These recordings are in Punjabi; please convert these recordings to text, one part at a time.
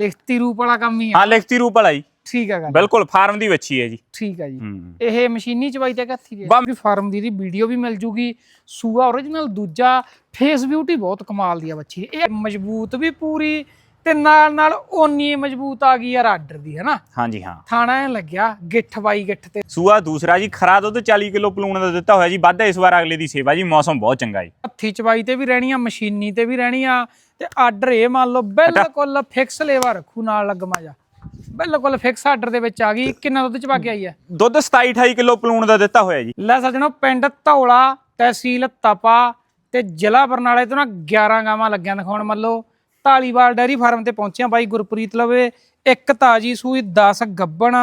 ਲਿਖਤੀ ਰੂਪ ਵਾਲਾ ਕੰਮ ਹੀ ਆ। ਹਾਂ ਲਿਖਤੀ ਰੂਪ ਵਾਲਾ ਜੀ। ਠੀਕ ਗੱਲ। ਬਿਲਕੁਲ ਫਾਰਮ ਦੀ ਵੱਛੀ ਹੈ ਜੀ। ਠੀਕ ਆ ਜੀ। ਹੂੰ। ਇਹ ਮਸ਼ੀਨੀ ਚਵਾਈ ਤੇ ਹੱਥੀ ਦੀ। ਵੀ ਫਾਰਮ ਦੀ ਦੀ ਵੀਡੀਓ ਵੀ ਮਿਲ ਜੂਗੀ। ਸੂਆ origignal ਦੂਜਾ ਫੇਸ ਬਿਊਟੀ ਬਹੁਤ ਕਮਾਲ ਦੀ ਆ ਬੱਚੀ ਇਹ ਮਜ਼ਬੂਤ ਵੀ ਪੂਰੀ ਤੇ ਨਾਲ ਨਾਲ ਓਨੀ ਮਜ਼ਬੂਤ ਆ ਗਈ ਯਾਰ ਆਰਡਰ ਦੀ ਹੈਨਾ? ਹਾਂਜੀ ਹਾਂ। ਥਾਣਾ ਐ ਲੱਗਿਆ ਗਿੱਠ ਬਾਈ ਗਿੱਠ ਤੇ। ਸੂਆ ਦੂਸਰਾ ਜੀ ਖਰਾ ਦੁੱਧ 40 ਕਿਲੋ ਪਲੂਣ ਦਾ ਦਿੱਤਾ ਹੋਇਆ ਜੀ ਵੱਧ ਹੈ ਇਸ ਵਾਰ ਅਗਲੇ ਦੀ ਸੇਵਾ ਜੀ ਮੌਸਮ ਬਹੁਤ ਚੰਗਾ ਜੀ। ਹੱਥੀ ਚਵਾਈ ਤੇ ਵੀ ਰਹਿਣੀ ਆ ਮਸ਼ੀਨੀ ਤੇ ਵੀ ਰਹਿਣੀ ਆ ਤੇ ਆਰਡਰ ਇਹ ਮੰਨ ਲਓ ਬਿਲਕੁਲ ਫਿਕਸ ਲੇਵਾ ਰੱਖੂ ਨਾਲ ਲੱਗਮਾ ਜਾ। ਬਿਲਕੁਲ ਫਿਕਸ ਆਰਡਰ ਦੇ ਵਿੱਚ ਆ ਗਈ ਕਿੰਨਾ ਦੁੱਧ ਚਵਾ ਕੇ ਆਈ ਆ? ਦੁੱਧ 27 28 ਕਿਲੋ ਪਲੂਣ ਦਾ ਦਿੱਤਾ ਹੋਇਆ ਜੀ। ਲੈ ਸੱਜਣੋ ਪਿੰਡ ਧੌਲਾ ਤਹਿਸੀਲ ਤਪਾ ਤੇ ਜ਼ਿਲ੍ਹਾ ਬਰਨਾਲੇ ਤੋਂ ਨਾ 11 ਗਾਵਾਂ ਲੱਗੀਆਂ ਦਿਖਾਉਣ ਮੱਲੋ। ਢਾਲੀਵਾਲ ਡੈਰੀ ਫਾਰਮ ਤੇ ਪਹੁੰਚਿਆ ਬਾਈ ਗੁਰਪ੍ਰੀਤ ਲਵੇ ਇੱਕ ਤਾਜੀ ਸੂਈ 10 ਗੱਬਣ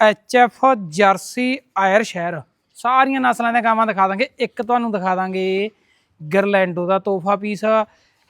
ਐਚਐਫ ਜਰਸੀ ਆਇਰ ਸ਼ਹਿਰ। ਸਾਰੀਆਂ ਨਸਲਾਂ ਦੀਆਂ ਗਾਵਾਂ ਦਿਖਾ ਦਾਂਗੇ। ਇੱਕ ਤੁਹਾਨੂੰ ਦਿਖਾ ਦਾਂਗੇ ਗਰਲੈਂਡੋ ਦਾ ਤੋਹਫਾ ਪੀਸ।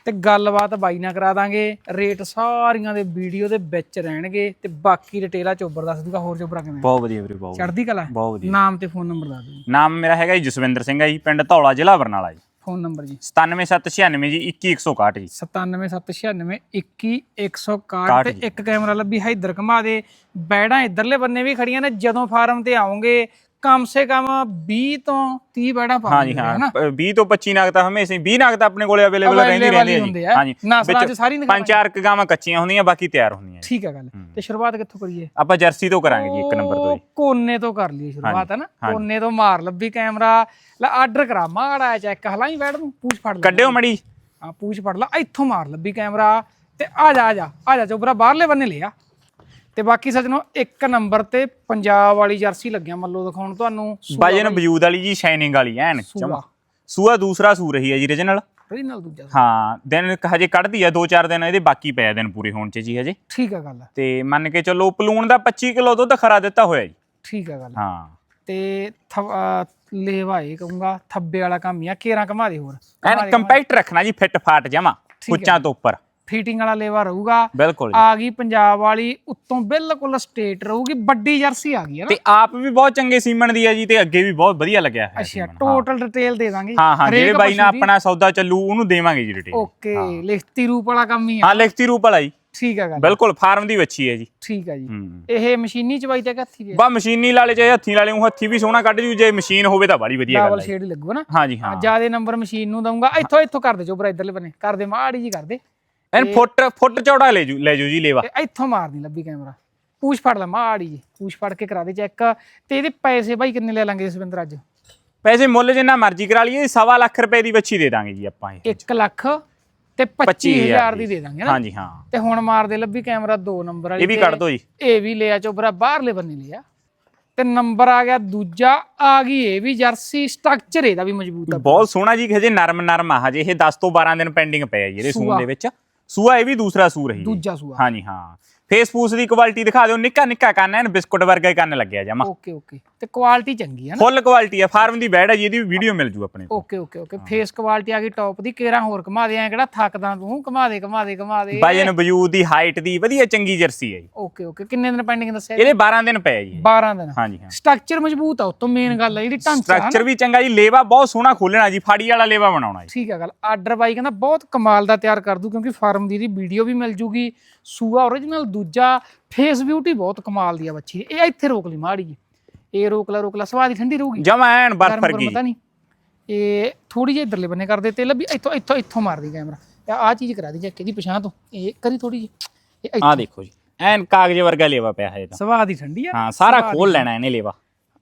ਤੇ ਗੱਲਬਾਤ ਬਾਈ ਨਾਲ ਕਰਾ ਦਾਂਗੇ। ਰੇਟ ਸਾਰੀਆਂ ਦੇ ਵੀਡੀਓ ਦੇ ਵਿੱਚ ਰਹਿਣਗੇ। ਤੇ ਬਾਕੀ ਡਿਟੇਲਾਂ ਚੋਬਰ ਦੱਸ ਦੂਗਾ ਹੋਰ ਚੋਬਰਾ ਕਿਵੇਂ ਬਹੁਤ ਵਧੀਆ ਵੀਰੇ ਬਹੁਤ ਚੜ੍ਹਦੀ ਕਲਾ ਬਹੁਤ ਵਧੀਆ। ਨਾਮ ਤੇ ਫੋਨ ਨੰਬਰ ਦੱਸ ਦਿਓ। ਨਾਮ ਮੇਰਾ ਹੈਗਾ ਜੀ ਜਸਵਿੰਦਰ ਸਿੰਘ ਹੈ ਜੀ ਪਿੰਡ ਧੌਲਾ ਜ਼ਿਲ੍ਹਾ ਬਰਨਾਲਾ ਜੀ। ਫੋਨ ਨੰਬਰ ਜੀ। 97796 ਜੀ 21161 ਜੀ। 9776 21161 ਤੇ। ਇੱਕ ਕੈਮਰਾ ਲੱਭੀ। ਹੈ ਇੱਧਰ ਘੁਮਾ ਦੇ ਬੈੜਾਂ ਇੱਧਰਲੇ ਬੰਨੇ ਵੀ ਖੜੀਆਂ ਨੇ। ਜਦੋਂ ਫਾਰਮ ਤੇ ਆਉਂਗੇ ਕਮ ਸੇ ਕਮ 20 ਤੋਂ 30 ਬੈੜਾਂ ਪਾ ਹਾਂਜੀ ਹਾਂ ਪ- 20 ਤੋਂ 25 ਨਗ ਤਾਂ ਹਮੇਸ਼ਾ ਹੀ 20 ਨਗ ਤਾਂ ਆਪਣੇ ਕੋਲੇ ਅਵੇਲੇਬਲ ਰਹਿੰਦੀ ਰਹਿੰਦੀ ਹੀ ਹੈ। ਹਾਂਜੀ। ਵਿੱਚ ਚ ਸਾਰੀ ਪੰਜ ਚਾਰ ਕੁ ਗਾਵਾਂ ਕੱਚੀਆਂ ਹੁੰਦੀਆਂ ਬਾਕੀ ਤਿਆਰ ਹੁੰਦੀਆਂ। ਠੀਕ ਹੈ ਗੱਲ। ਤੇ ਸ਼ੁਰੂਆਤ ਕਿੱਥੋਂ ਕਰੀਏ? ਆਪਾਂ ਜਰਸੀ ਤੋਂ ਕਰਾਂਗੇ ਜੀ ਇੱਕ ਨੰਬਰ ਤੋਂ ਕੋਨੇ ਤੋਂ ਕਰ ਲਈਏ ਸ਼ੁਰੂਆਤ ਹੈ ਨਾ ਕੋਨੇ ਤੋਂ ਮਾਰ ਲੱਭੀ ਕੈਮਰਾ। ਲੈ ਆਰਡਰ ਕਰਾ ਮਾੜਾ ਚੈੱਕ ਹਲਾਈ ਬੈੜ ਨੂੰ ਪੂਛ ਫੜ ਲੈ ਕੱਢਿਓ ਮੜੀ ਆ ਪੂਛ ਫੜ ਲਾ ਇੱਥੋਂ ਮਾਰ ਲੱਭੀ ਕੈਮਰਾ। ਤੇ ਆ ਜਾ ਆ ਜਾ ਆ ਜਾ ਚੋਬਰਾ ਬਾਹਰਲੇ ਬੰਨੇ ਲਿਆ। ਤੇ ਬਾਕੀ ਸੱਜਣੋ ਇੱਕ ਨੰਬਰ ਤੇ ਪੰਜਾਬ ਵਾਲੀ ਜਰਸੀ ਲੱਗਿਆ ਮੱਲੋ ਦਿਖਾਉਣ ਤੁਹਾਨੂੰ ਵਜਨ ਵਜੂਦ ਵਾਲੀ। ਜੀ ਸ਼ਾਈਨਿੰਗ ਵਾਲੀ ਐਨ ਸੂਆ। ਦੂਸਰਾ ਸੂ ਰਹੀ ਹੈ ਜੀ ਰੀਜਨਲ ਓਰੀਜਨਲ ਦੂਜਾ ਹਾਂ ਦਿਨ ਹਜੇ ਕੱਢਦੀ ਆ 2-4 ਦਿਨ ਇਹਦੇ ਬਾਕੀ ਪਏ ਦਿਨ ਪੂਰੇ ਹੋਣ ਚ ਜੀ ਹਜੇ। ਠੀਕ ਆ ਗੱਲ ਤੇ ਮੰਨ ਕੇ ਚੱਲੋ ਪਲੂਣ ਦਾ 25 ਕਿਲੋ ਦੁੱਧ ਖਰਾ ਦਿੱਤਾ ਹੋਇਆ ਜੀ। ਠੀਕ ਆ ਗੱਲ ਹਾਂ। ਤੇ ਥ- ਅਹ ਲੇਵਾ ਇਹ ਕਹੂੰਗਾ ਥੱਬੇ ਵਾਲਾ ਕੰਮ ਹੀ ਆ ਕੇਰਾਂ ਘਮਾ ਦੇ ਹੋਰ। ਐਨ ਕੰਪੈਕਟ ਰੱਖਣਾ ਜੀ ਫਿੱਟ ਫਾਟ ਜਮਾ ਉੱਚਾਂ ਤੋਂ ਉੱਪਰ। ਫੀਟਿੰਗ ਵਾਲਾ ਲੇਵਾ ਰਹੂਗਾ। ਬਿਲਕੁਲ ਜੀ। ਆ ਗਈ ਪੰਜਾਬ ਵਾਲੀ ਉੱਤੋਂ ਬਿਲਕੁਲ ਸਟੇਟ ਰਹੂਗੀ ਵੱਡੀ ਜਰਸੀ ਆ ਗਈ ਹੈ ਨਾ। ਤੇ ਆਪ ਵੀ ਬਹੁਤ ਚੰਗੇ ਸੀਮਨ ਦੀ ਆ ਜੀ ਤੇ ਅੱਗੇ ਵੀ ਬਹੁਤ ਵਧੀਆ ਲੱਗਿਆ ਹੈ ਅੱਛਾ ਹਾਂ। ਟੋਟਲ ਡਿਟੇਲ ਦੇ ਦਾਂਗੇ। ਹਾਂ ਹਾਂ ਜਿਹੜੇ ਬਾਈ ਨਾਲ ਆਪਣਾ ਸੌਦਾ ਚੱਲੂ ਉਹਨੂੰ ਦੇਵਾਂਗੇ ਜੀ ਡਿਟੇਲ ਓਕੇ ਲਿਖਤੀ ਰੂਪ ਵਾਲਾ ਕੰਮ ਹੀ ਆ। ਹਾਂ ਲਿਖਤੀ ਰੂਪ ਵਾਲਾ ਜੀ। ਠੀਕ ਆ ਗੱਲ। ਬਿਲਕੁਲ ਫਾਰਮ ਦੀ ਵੱਛੀ ਹੈ ਜੀ। ਠੀਕ ਆ ਜੀ। ਹੂੰ। ਇਹ ਮਸ਼ੀਨੀ ਚਵਾਈ ਤੇ ਹੱਥੀ ਦੇ ਬਾ ਮਸ਼ੀਨੀ ਲਾਲੇ ਚਾਹੇ ਹੱਥੀ ਲਾਲੇ ਉਹ ਹੱਥੀ ਵੀ ਸੋਹਣਾ ਕੱਢ ਜੂ ਜੇ ਮਸ਼ੀਨ ਹੋਵੇ ਤਾਂ ਬੜੀ ਵਧੀਆ ਗੱਲ ਡਬਲ ਹੈ ਸ਼ੇਡ ਹੀ ਲੱਗੂਗਾ ਨਾ। ਹਾਂਜੀ ਹਾਂ। ਜਿਆਦੇ ਨੰਬਰ ਮਸ਼ੀਨ ਨੂੰ ਦਊਂਗਾ। ਇੱਥੋਂ ਇੱਥੋਂ ਕਰ ਦੇ ਚੋਬਰਾ ਇਧਰਲੇ ਬੰਨੇ। ਕਰ ਦੇ ਮਾੜੀ ਜੀ ਕਰ ਦੇ। ਐਨ ਫੁੱਟ ਫੁੱਟ ਚੌੜਾ ਲੈ ਜੂ ਲੈ ਜੂ ਜੀ ਲੇਵਾ। ਤੇ ਇੱਥੋਂ ਮਾਰਨੀ ਲੱਭੀ ਕੈਮਰਾ। ਪੂਛ ਫੜ ਲੈ ਮਾੜੀ ਜੀ। ਪੂਛ ਫੜ ਕੇ ਕਰਾ ਦੇ ਚੈੱਕ। ਤੇ ਇਹਦੇ ਪੈਸੇ ਬਾਈ ਕਿੰਨੇ ਲੈ ਲਾਂਗੇ ਜਸਵਿੰਦਰ ਅੱਜ? ਪੈਸੇ ਮੁੱਲ ਜਿੰਨਾ ਮਰਜ਼ੀ ਕਰਾ ਲਈਏ ਸਵਾ ਲੱਖ ਰੁਪਏ ਦੀ ਵੱਛੀ ਦੇ ਦਾਂਗੇ ਜੀ ਆਪਾਂ ਇਹ। 1 ਲੱਖ ਤੇ 25000 ਦੀ। ਦੇ ਦਾਂਗੇ ਨਾ। ਹਾਂਜੀ ਹਾਂ। ਤੇ ਹੁਣ ਮਾਰ ਦੇ ਲੱਭੀ ਕੈਮਰਾ 2 ਨੰਬਰ ਵਾਲੀ ਇਹ ਵੀ ਕੱਢ ਦਿਓ ਜੀ। ਇਹ ਵੀ ਲਿਆ ਚੋਬਰਾ ਬਾਹਰਲੇ ਬੰਨੇ ਲਿਆ। ਤੇ ਨੰਬਰ ਆ ਗਿਆ ਦੂਜਾ ਆ ਗਈ ਇਹ ਵੀ ਜਰਸੀ ਸਟਰਕਚਰ ਇਹਦਾ ਵੀ ਮਜ਼ਬੂਤ ਆ। ਬਹੁਤ ਸੋਹਣਾ ਜੀ ਹਜੇ ਨਰਮ ਨਰਮ ਆ ਹਜੇ ਇਹ 10 ਤੋਂ 12 ਦਿਨ ਪੈਂਡਿੰਗ ਪਏ ਆ ਜੀ ਇਹਦੇ ਸੂਆ। ਦੇ ਵਿੱਚ। ਸੂਆ ਇਹ ਵੀ ਦੂਸਰਾ ਸੂ ਰਹੀ ਦੂਜਾ ਸੂਆ। ਹਾਂਜੀ ਹਾਂ। ਫੇਸ ਫੂਸ ਦੀ ਕੁਆਲਿਟੀ ਦਿਖਾ ਦਿਓ ਨਿੱਕਾ ਨਿੱਕਾ ਕੰਨ ਐਨ ਬਿਸਕੁਟ ਵਰਗਾ ਹੀ ਕੰਨ ਲੱਗਿਆ ਜਮਾ। ਓਕੇ ਓਕੇ ਤੇ ਕੁਆਲਿਟੀ ਚੰਗੀ ਹੈ ਨਾ। ਫੁੱਲ ਕੁਆਲਿਟੀ ਆ ਫਾਰਮ ਦੀ ਬੈੜ ਹੈ ਜੀ ਇਹਦੀ ਵੀਡੀਓ ਮਿਲ ਜੂ ਆਪਣੇ okay okay okay face quality ਆ ਗਈ ਟੌਪ ਦੀ ਕੇਰਾ ਹੋਰ ਘਮਾ ਦੇ ਐ ਕਿਹੜਾ ਥੱਕਦਾ ਤੂੰ? ਘਮਾ ਦੇ ਘਮਾ ਦੇ ਘਮਾ ਦੇ। ਵਜਨ ਵਜੂਦ ਦੀ ਹਾਈਟ ਦੀ ਵਧੀਆ ਚੰਗੀ ਜਰਸੀ ਹੈ ਜੀ। ਓਕੇ ਓਕੇ ਕਿੰਨੇ ਦਿਨ ਪੈਂਡਿੰਗ ਦੱਸਿਆ ਇਹਦੇ 12 ਦਿਨ ਪਏ ਜੀ। 12 ਦਿਨ। ਹਾਂਜੀ ਹਾਂ। ਸਟਰਕਚਰ ਮਜ਼ਬੂਤ ਆ ਉਤੋਂ ਮੇਨ ਗੱਲ ਹੈ ਜਿਹੜੀ ਢਾਂਚਾ ਸਟਰਕਚਰ ਵੀ ਚੰਗਾ ਜੀ ਲੇਵਾ ਬਹੁਤ ਸੋਹਣਾ ਖੋਲਣਾ ਜੀ ਫਾੜੀ ਵਾਲਾ ਲੇਵਾ ਬਣਾਉਣਾ ਜੀ। ਠੀਕ ਹੈ ਗੱਲ। ਆਰਡਰ ਬਾਈ ਕਹਿੰਦਾ ਬਹੁਤ ਕਮਾਲ ਦਾ ਤਿਆਰ ਕਰ ਦੂ ਕਿਉਂਕਿ ਫਾਰਮ ਦੀ ਦੀ ਵੀਡੀਓ ਵੀ ਮਿਲ ਜੂਗੀ ਸੂਆ origignal ਦੂਜਾ ਫੇਸ ਬਿਊਟੀ ਬਹੁਤ ਕਮਾਲ ਦੀ ਆ ਬੱਚੀ ਦੀ। ਇਹ ਇੱਥੇ ਰੋਕ ਲਈ ਮਾੜੀ ਜੀ। ਇਹ ਰੋਕ ਲੈ ਰੋਕ ਲੈ ਸਵਾਦ ਹੀ ਠੰਡੀ ਰਹੂਗੀ। ਜਮਾ ਐਨ ਬਰਫ ਗਰਮ ਵਰਗੀ। ਪਤਾ ਨਹੀਂ ਇਹ ਥੋੜੀ ਜਿਹੀ ਇਧਰਲੇ ਬੰਨੇ ਕਰਦੇ ਤੇ ਲੱਭੀ ਇੱਥੋਂ ਇੱਥੋਂ ਇੱਥੋਂ ਮਾਰਦੀ ਕੈਮਰਾ ਆਹ ਚੀਜ਼ ਕਰਾ ਦੀ ਚੈੱਕ ਇਹਦੀ ਪਛਾਣ ਤੋਂ। ਇਹ ਕਰੀ ਥੋੜੀ ਜਿਹੀ। ਇਹ ਇੱਥੋਂ। ਆਹ ਦੇਖੋ ਜੀ। ਐਨ ਕਾਗਜ਼ ਵਰਗਾ ਲੇਵਾ ਪਿਆ ਹੈ ਤਾਂ। ਸਵਾਦ ਹੀ ਠੰਡੀ ਆ। ਹਾਂ ਸਾਰਾ ਖੋਲ ਲੈਣਾ ਇਹਨੇ ਲੇਵਾ।